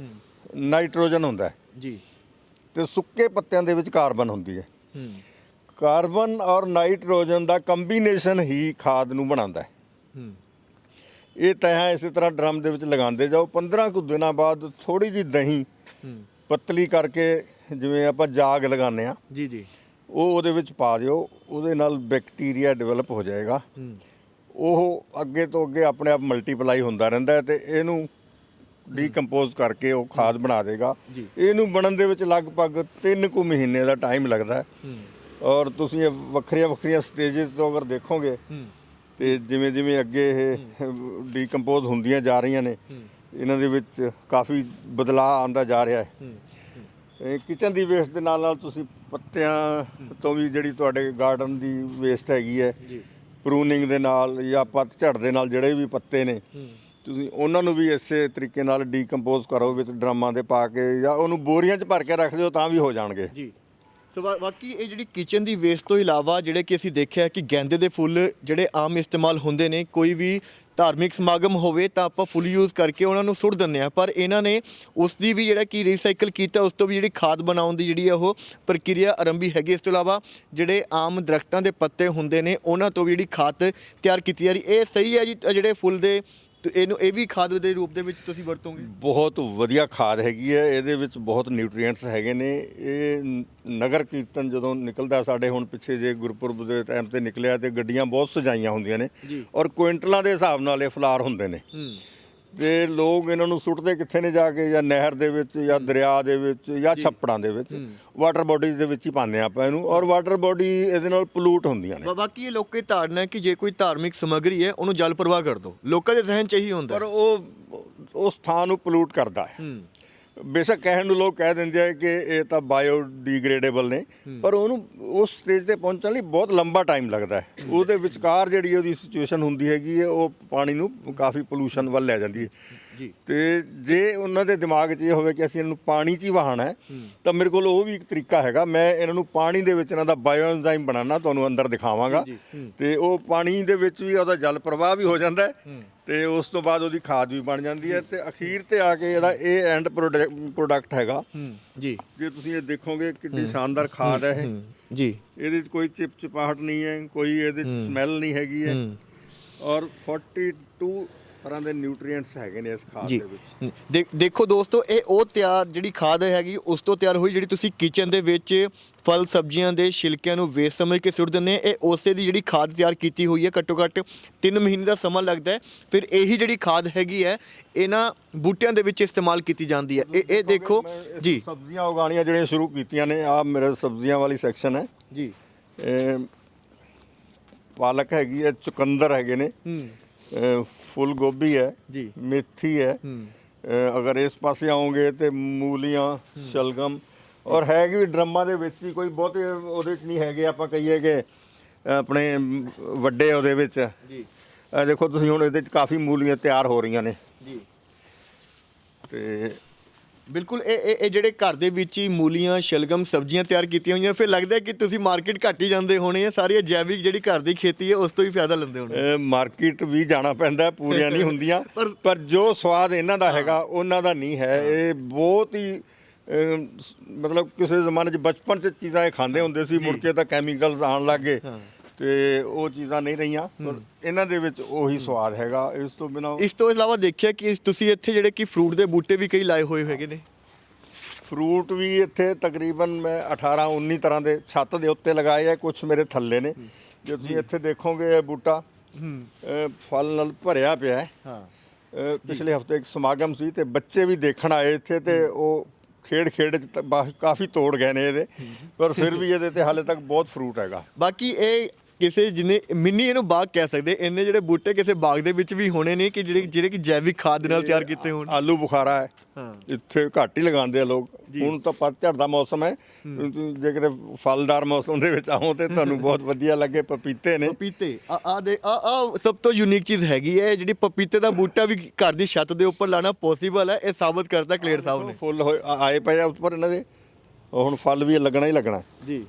ਨਾਈਟ੍ਰੋਜਨ ਹੁੰਦਾ ਹੈ। ਜੀ। ਤੇ ਸੁੱਕੇ ਪੱਤਿਆਂ ਦੇ ਵਿੱਚ ਕਾਰਬਨ ਹੁੰਦੀ ਹੈ। ਕਾਰਬਨ ਔਰ ਨਾਈਟ੍ਰੋਜਨ ਦਾ ਕੰਬੀਨੇਸ਼ਨ ਹੀ ਖਾਦ ਨੂੰ ਬਣਾਉਂਦਾ ਹੈ। ਹੂੰ। ਇਹ ਤਹਾਂ ਇਸੇ ਤਰ੍ਹਾਂ ਡਰਮ ਦੇ ਵਿੱਚ ਲਗਾਉਂਦੇ ਜਾਓ। 15 ਕੁ ਦਿਨਾਂ ਬਾਅਦ ਥੋੜੀ ਜਿਹੀ ਦਹੀਂ ਪਤਲੀ ਕਰਕੇ ਜਿਵੇਂ ਆਪਾਂ ਜਾਗ ਲਗਾਉਂਦੇ ਆ ਜੀ ਜੀ। ਉਹ ਉਹਦੇ ਵਿੱਚ ਪਾ ਦਿਓ। ਉਹਦੇ ਨਾਲ ਬੈਕਟੀਰੀਆ ਡਿਵੈਲਪ ਹੋ ਜਾਏਗਾ। ਉਹ ਅੱਗੇ ਤੋਂ ਅੱਗੇ ਆਪਣੇ ਆਪ ਮਲਟੀਪਲਾਈ ਹੁੰਦਾ ਰਹਿੰਦਾ ਤੇ ਇਹਨੂੰ ਡੀਕੰਪੋਜ਼ ਕਰਕੇ ਉਹ ਖਾਦ ਬਣਾ ਦੇਗਾ। ਜੀ। ਇਹਨੂੰ ਬਣਨ ਦੇ ਵਿੱਚ ਲਗਭਗ 3 ਕੁ ਮਹੀਨੇ ਦਾ ਟਾਈਮ ਲੱਗਦਾ ਹੈ। ਔਰ ਤੁਸੀਂ ਵੱਖਰੀਆਂ ਵੱਖਰੀਆਂ ਸਟੇजेस ਤੋਂ ਅਗਰ ਦੇਖੋਗੇ ਤੇ ਜਿਵੇਂ ਜਿਵੇਂ ਅੱਗੇ ਇਹ ਡੀਕੰਪੋਜ਼ ਹੁੰਦੀਆਂ ਜਾ ਰਹੀਆਂ ਨੇ ਇਹਨਾਂ ਦੇ ਵਿੱਚ ਕਾਫੀ ਬਦਲਾਅ ਆਉਂਦਾ ਜਾ ਰਿਹਾ ਹੈ। ਕਿਚਨ ਦੀ ਵੇਸਟ ਦੇ ਨਾਲ ਨਾਲ ਤੁਸੀਂ ਪੱਤਿਆਂ ਤੋਂ ਵੀ ਜਿਹੜੀ ਤੁਹਾਡੇ ਗਾਰਡਨ ਦੀ ਵੇਸਟ ਹੈਗੀ ਹੈ ਪ੍ਰੂਨਿੰਗ ਦੇ ਨਾਲ ਜਾਂ ਪੱਤ ਝੜ ਦੇ ਨਾਲ ਜਿਹੜੇ ਵੀ ਪੱਤੇ ਨੇ ਤੁਸੀਂ ਉਹਨਾਂ ਨੂੰ ਵੀ ਇਸੇ ਤਰੀਕੇ ਨਾਲ ਡੀਕੰਪੋਜ਼ ਕਰੋ ਵਿੱਚ ਡਰਮਾਂ ਦੇ ਪਾ ਕੇ ਜਾਂ ਉਹਨੂੰ ਬੋਰੀਆਂ 'ਚ ਭਰ ਕੇ ਰੱਖ ਦਿਓ ਤਾਂ ਵੀ ਹੋ ਜਾਣਗੇ। ਜੀ। ਸੋ ਵਾ- ਬਾਕੀ ਇਹ ਜਿਹੜੀ ਕਿਚਨ ਦੀ ਵੇਸਟ ਤੋਂ ਇਲਾਵਾ ਜਿਹੜੇ ਕਿ ਅਸੀਂ ਦੇਖਿਆ ਕਿ ਗੈਂਦੇ ਦੇ ਫੁੱਲ ਜਿਹੜੇ ਆਮ ਇਸਤੇਮਾਲ ਹੁੰਦੇ ਨੇ, ਕੋਈ ਵੀ ਧਾਰਮਿਕ ਸਮਾਗਮ ਹੋਵੇ ਤਾਂ ਆਪਾਂ ਫੁੱਲ ਯੂਜ਼ ਕਰਕੇ ਉਹਨਾਂ ਨੂੰ ਸੁੱਟ ਦਿੰਦੇ ਆ ਪਰ ਇਹਨਾਂ ਨੇ ਉਸ ਦੀ ਵੀ ਜਿਹੜਾ ਕਿ ਰੀਸਾਈਕਲ ਕੀਤਾ, ਉਸ ਤੋਂ ਵੀ ਜਿਹੜੀ ਖਾਦ ਬਣਾਉਣ ਦੀ ਜਿਹੜੀ ਆ ਉਹ ਪ੍ਰਕਿਰਿਆ ਆਰੰਭੀ ਹੈਗੀ। ਇਸ ਤੋਂ ਇਲਾਵਾ ਜਿਹੜੇ ਆਮ ਦਰਖਤਾਂ ਦੇ ਪੱਤੇ ਹੁੰਦੇ ਨੇ, ਉਹਨਾਂ ਤੋਂ ਵੀ ਜਿਹੜੀ ਖਾਦ ਤਿਆਰ ਕੀਤੀ ਜਾ ਰਹੀ। ਇਹ ਸਹੀ ਹੈ ਜੀ ਅ ਜਿਹੜੇ ਫੁੱਲ ਦੇ ਤੇ ਇਹਨੂੰ ਇਹ ਵੀ ਖਾਦ ਦੇ ਰੂਪ ਦੇ ਵਿੱਚ ਤੁਸੀਂ ਵਰਤੋਗੇ? ਬਹੁਤ ਵਧੀਆ ਖਾਦ ਹੈਗੀ ਹੈ ਇਹਦੇ ਵਿੱਚ ਬਹੁਤ ਨਿਊਟ੍ਰੀਐਂਟਸ ਹੈਗੇ ਨੇ। ਇਹ ਨਗਰ ਕੀਰਤਨ ਜਦੋਂ ਨਿਕਲਦਾ ਸਾਡੇ ਹੁਣ ਪਿੱਛੇ ਜੇ ਗੁਰਪੁਰਬ ਦੇ ਟਾਈਮ ਤੇ ਨਿਕਲਿਆ ਤੇ ਗੱਡੀਆਂ ਬਹੁਤ ਸਜਾਈਆਂ ਹੁੰਦੀਆਂ ਨੇ। ਔਰ ਕੁਇੰਟਲਾਂ ਦੇ ਹਿਸਾਬ ਨਾਲ ਇਹ ਫਲਾਰ ਹੁੰਦੇ ਨੇ। ਤੇ ਲੋਕ ਇਹਨਾਂ ਨੂੰ ਸੁੱਟਦੇ ਕਿੱਥੇ ਨੇ ਜਾ ਕੇ? ਜਾਂ ਨਹਿਰ ਦੇ ਵਿੱਚ ਜਾਂ ਦਰਿਆ ਦੇ ਵਿੱਚ ਜਾਂ ਛੱਪੜਾਂ ਦੇ ਵਿੱਚ। ਵਾਟਰ ਬੋਡੀਜ਼ ਦੇ ਵਿੱਚ ਹੀ ਪਾਉਂਦੇ ਹਾਂ ਆਪਾਂ ਇਹਨੂੰ। ਔਰ ਵਾਟਰ ਬੋਡੀ ਇਹਦੇ ਨਾਲ ਪੋਲੂਟ ਹੁੰਦੀਆਂ ਨੇ। ਬਾਕੀ ਇਹ ਲੋਕਾਂ ਧਾਰਨਾ ਹੈ ਕਿ ਜੇ ਕੋਈ ਧਾਰਮਿਕ ਸਮੱਗਰੀ ਹੈ ਉਹਨੂੰ ਜਲ ਪ੍ਰਵਾਹ ਕਰ ਦਿਓ। ਲੋਕਾਂ ਦੇ ਜ਼ਹਿਨ 'ਚ ਇਹੀ ਹੁੰਦਾ ਪਰ ਹੈ। ਉਹ ਉਸ ਥਾਂ ਨੂੰ ਪੋਲੂਟ ਕਰਦਾ ਹੈ। ਹੂੰ। ਬੇਸ਼ੱਕ ਕਹਿਣ ਨੂੰ ਲੋਕ ਕਹਿ ਦਿੰਦੇ ਆ ਕਿ ਇਹ ਤਾਂ ਬਾਇਓਡੀਗ੍ਰੇਡੇਬਲ ਨੇ ਪਰ ਉਹਨੂੰ ਉਸ ਸਟੇਜ ਤੇ ਪਹੁੰਚਣ ਲਈ ਬਹੁਤ ਲੰਬਾ ਟਾਈਮ ਲੱਗਦਾ ਹੈ। ਉਹਦੇ ਵਿਚਕਾਰ ਜਿਹੜੀ ਉਹਦੀ ਸਿਚੁਏਸ਼ਨ ਹੁੰਦੀ ਹੈਗੀ ਹੈ ਉਹ ਪਾਣੀ ਨੂੰ ਕਾਫੀ ਪੋਲੂਸ਼ਨ ਵੱਲ ਲੈ ਜਾਂਦੀ ਹੈ। ਤੇ ਜੇ ਉਹਨਾਂ ਦੇ ਦਿਮਾਗ 'ਚ ਇਹ ਹੋਵੇ ਕਿ ਅਸੀਂ ਇਹਨੂੰ ਪਾਣੀ 'ਚ ਹੀ ਵਹਾਣਾ ਹੈ ਤਾਂ ਮੇਰੇ ਕੋਲ ਉਹ ਵੀ ਇੱਕ ਤਰੀਕਾ ਹੈਗਾ। ਮੈਂ ਇਹਨਾਂ ਨੂੰ ਪਾਣੀ ਦੇ ਵਿੱਚ ਇਹਨਾਂ ਦਾ ਬਾਇਓਐਂਜ਼ਾਈਮ ਬਣਾਉਣਾ ਤੁਹਾਨੂੰ ਅੰਦਰ ਦਿਖਾਵਾਂਗਾ। ਤੇ ਉਹ ਪਾਣੀ ਦੇ ਵਿੱਚ ਵੀ ਉਹਦਾ ਜਲ ਪ੍ਰਵਾਹ ਵੀ ਹੋ ਜਾਂਦਾ ਹੈ ਤੇ ਉਸ ਤੋਂ ਬਾਅਦ ਉਹਦੀ ਖਾਦ ਵੀ ਬਣ ਜਾਂਦੀ ਹੈ ਤੇ ਅਖੀਰ ਤੇ ਆ ਕੇ ਜਿਹੜਾ ਇਹ ਐਂਡ ਪ੍ਰੋਡਕਟ ਹੈਗਾ। ਜੀ। ਜੇ ਤੁਸੀਂ ਇਹ ਦੇਖੋਗੇ ਕਿੰਨੀ ਸ਼ਾਨਦਾਰ ਖਾਦ ਹੈ ਇਹ। ਜੀ। ਇਹਦੇ 'ਚ ਕੋਈ ਚਿਪਚਿਪਾਹਟ ਨਹੀਂ ਹੈ ਕੋਈ ਇਹਦੇ 'ਚ ਸਮੈਲ ਨਹੀਂ ਹੈਗੀ ਹੂੰ। ਔਰ 42 ਤਰ੍ਹਾਂ ਦੇ ਨਿਊਟ੍ਰੀਐਂਟਸ ਹੈਗੇ ਨੇ ਇਸ ਖਾਦ ਜੀ। ਦੇ ਵਿੱਚ। ਦੇਖ- ਦੋਸਤੋ ਇਹ ਉਹ ਤਿਆਰ ਜਿਹੜੀ ਖਾਦ ਹੈਗੀ ਉਸ ਤੋਂ ਤਿਆਰ ਹੋਈ ਜਿਹੜੀ ਤੁਸੀਂ ਕਿਚਨ ਦੇ ਵਿੱਚ ਫਲ ਸਬਜ਼ੀਆਂ ਦੇ ਛਿਲਕਿਆਂ ਨੂੰ ਵੇਸਟ ਸਮਝ ਕੇ ਸੁੱਟ ਦਿੰਦੇ ਆ। ਇਹ ਉਸੇ ਦੀ ਜਿਹੜੀ ਖਾਦ ਤਿਆਰ ਕੀਤੀ ਹੋਈ ਹੈ ਘੱਟੋ ਘੱਟ 3 ਮਹੀਨੇ ਦਾ ਸਮਾਂ ਲੱਗਦਾ ਹੈ। ਫਿਰ ਇਹੀ ਜਿਹੜੀ ਖਾਦ ਹੈਗੀ ਹੈ ਇਹਨਾਂ ਬੂਟਿਆਂ ਦੇ ਵਿੱਚ ਇਸਤੇਮਾਲ ਕੀਤੀ ਜਾਂਦੀ ਹੈ। ਇਹ ਇਹ ਦੇਖੋ ਮੈਂ ਇਸ ਜੀ। ਸਬਜ਼ੀਆਂ ਉਗਾਉਣੀਆਂ ਜਿਹੜੀਆਂ ਸ਼ੁਰੂ ਕੀਤੀਆਂ ਨੇ ਆ ਮੇਰੇ ਸਬਜ਼ੀਆਂ ਵਾਲੀ ਸੈਕਸ਼ਨ ਹੈ। ਜੀ। ਇਹ ਪਾਲਕ ਹੈਗੀ ਹੈ ਚੁਕੰਦਰ ਹੈਗੇ ਨੇ। ਫੁੱਲ ਗੋਭੀ ਹੈ ਜੀ। ਮੇਥੀ ਹੈ। ਹੂੰ। ਅਗਰ ਇਸ ਪਾਸੇ ਆਓਗੇ ਤੇ ਮੂਲੀਆਂ ਸ਼ਲਗਮ ਔਰ ਹੈਗੇ ਵੀ ਡਰਮਾਂ ਦੇ ਵਿੱਚ ਹੀ ਕੋਈ ਬਹੁਤੇ ਉਹਦੇ 'ਚ ਨਹੀਂ ਹੈਗੇ ਆਪਾਂ ਕਹੀਏ ਕਿ ਆਪਣੇ ਵੱਡੇ ਉਹਦੇ ਵਿੱਚ। ਜੀ। ਦੇਖੋ ਤੁਸੀਂ ਹੁਣ ਇਹਦੇ 'ਚ ਕਾਫੀ ਮੂਲੀਆਂ ਤਿਆਰ ਹੋ ਰਹੀਆਂ ਨੇ। ਜੀ। ਤੇ ਬਿਲਕੁਲ ਇਹ ਇਹ ਇਹ ਜਿਹੜੇ ਘਰ ਦੇ ਵਿੱਚ ਹੀ ਮੂਲੀਆਂ ਸ਼ਲਗਮ ਸਬਜ਼ੀਆਂ ਤਿਆਰ ਕੀਤੀਆਂ ਹੋਈਆਂ ਫਿਰ ਲੱਗਦਾ ਹੈ ਕਿ ਤੁਸੀਂ ਮਾਰਕੀਟ ਘੱਟ ਹੀ ਜਾਂਦੇ ਹੋਣੇ ਆ ਸਾਰੀਆਂ ਜੈਵਿਕ ਜਿਹੜੀ ਘਰ ਦੀ ਖੇਤੀ ਹੈ ਉਸ ਤੋਂ ਹੀ ਫਾਇਦਾ ਲੈਂਦੇ ਹੋਣੇ ਮਾਰਕੀਟ ਵੀ ਜਾਣਾ ਪੈਂਦਾ ਪੂਰੀਆਂ ਨਹੀਂ ਹੁੰਦੀਆਂ ਪਰ- ਪਰ ਜੋ ਸਵਾਦ ਇਹਨਾਂ ਦਾ ਹੈਗਾ ਉਹਨਾਂ ਦਾ ਨਹੀਂ ਹੈ। ਇਹ ਬਹੁਤ ਹੀ ਅਮ, ਸ- ਮਤਲਬ ਕਿਸੇ ਜ਼ਮਾਨੇ 'ਚ ਬਚਪਨ 'ਚ ਚੀਜ਼ਾਂ ਇਹ ਖਾਂਦੇ ਹੁੰਦੇ ਸੀ ਮੁੜ ਕੇ ਤਾਂ ਕੈਮੀਕਲਸ ਆਉਣ ਲੱਗ ਗਏ। ਤੇ ਉਹ ਚੀਜ਼ਾਂ ਨਹੀਂ ਰਹੀਆਂ। ਪਰ ਇਹਨਾਂ ਦੇ ਵਿੱਚ ਉਹੀ ਸਵਾਦ ਹੈਗਾ। ਇਸ ਤੋਂ ਬਿਨਾਂ ਇਸ ਤੋਂ ਇਲਾਵਾ ਦੇਖਿਆ ਕਿ ਤੁਸੀਂ ਇੱਥੇ ਜਿਹੜੇ ਕਿ ਫਰੂਟ ਦੇ ਬੂਟੇ ਵੀ ਕਈ ਲਾਏ ਹੋਏ ਹੈਗੇ ਨੇ। ਫਰੂਟ ਵੀ ਇੱਥੇ ਤਕਰੀਬਨ ਮੈਂ 18 19 ਤਰ੍ਹਾਂ ਦੇ ਛੱਤ ਦੇ ਉੱਤੇ ਲਗਾਏ ਆ ਕੁਝ ਮੇਰੇ ਥੱਲੇ ਨੇ। ਜੇ ਤੁਸੀਂ ਇੱਥੇ ਦੇਖੋਗੇ ਇਹ ਬੂਟਾ ਅਹ, ਫਲ ਨਾਲ ਭਰਿਆ ਪਿਆ ਹੈ। ਹਾਂ। ਅਹ, ਪਿਛਲੇ ਹਫ਼ਤੇ ਇੱਕ ਸਮਾਗਮ ਸੀ ਤੇ ਬੱਚੇ ਵੀ ਦੇਖਣ ਆਏ ਇੱਥੇ ਤੇ ਉਹ ਖੇਡ ਖੇਡ ਚ ਤਾਂ ਬਾ- ਕਾਫੀ ਤੋੜ ਗਏ ਨੇ ਇਹਦੇ। ਪਰ ਫਿਰ ਵੀ ਇਹਦੇ ਤੇ ਹਾਲੇ ਤੱਕ ਬਹੁਤ ਫਰੂਟ ਹੈਗਾ। ਬਾਕੀ ਇਹ ਕਿਸੇ ਜਿਹਨੇ ਮਿੰਨੀ ਇਹਨੂੰ ਬਾਗ ਕਹਿ ਸਕਦੇ ਇੰਨੇ ਜਿਹੜੇ ਬੂਟੇ ਕਿਸੇ ਬਾਗ ਦੇ ਵਿੱਚ ਵੀ ਹੋਣੇ ਨੇ ਕਿ ਜਿਹੜੇ ਜਿਹੜੇ ਕਿ ਜੈਵਿਕ ਖਾਦ ਦੇ ਨਾਲ ਤਿਆਰ ਕੀਤੇ ਹੋਣ। ਆਲੂ ਬੁਖਾਰਾ ਹੈ। ਹਾਂ। ਇੱਥੇ ਘੱਟ ਹੀ ਲਗਾਉਂਦੇ ਆ ਲੋਕ। ਹੁਣ ਤਾਂ ਪਤਝੜ ਦਾ ਮੌਸਮ ਹੈ। ਜੇ ਕਿਤੇ ਫਲਦਾਰ ਮੌਸਮ ਦੇ ਵਿੱਚ ਆਓ ਤੇ ਤੁਹਾਨੂੰ ਬਹੁਤ ਵਧੀਆ ਲੱਗੇ ਪਪੀਤੇ ਨੇ। ਪਪੀਤੇ। ਆ ਆ ਦੇ ਆ ਆ ਸਭ ਤੋਂ ਯੂਨੀਕ ਚੀਜ਼ ਹੈਗੀ ਹੈ ਜਿਹੜੀ ਪਪੀਤੇ ਦਾ ਬੂਟਾ ਵੀ ਘਰ ਦੀ ਛੱਤ ਦੇ ਉੱਪਰ ਲਾਣਾ ਪੋਸੀਬਲ ਹੈ ਇਹ ਸਾਬਤ ਕਰਤਾ ਕਲੇਰ ਸਾਹਿਬ ਨੇ। ਫੁੱਲ ਆਏ ਪਏ ਆ ਉੱਪਰ ਇਹਨਾਂ ਦੇ। ਹੁਣ ਫਲ ਵੀ ਲੱਗਣਾ ਹੀ ਲੱਗਣਾ। ਜੀ।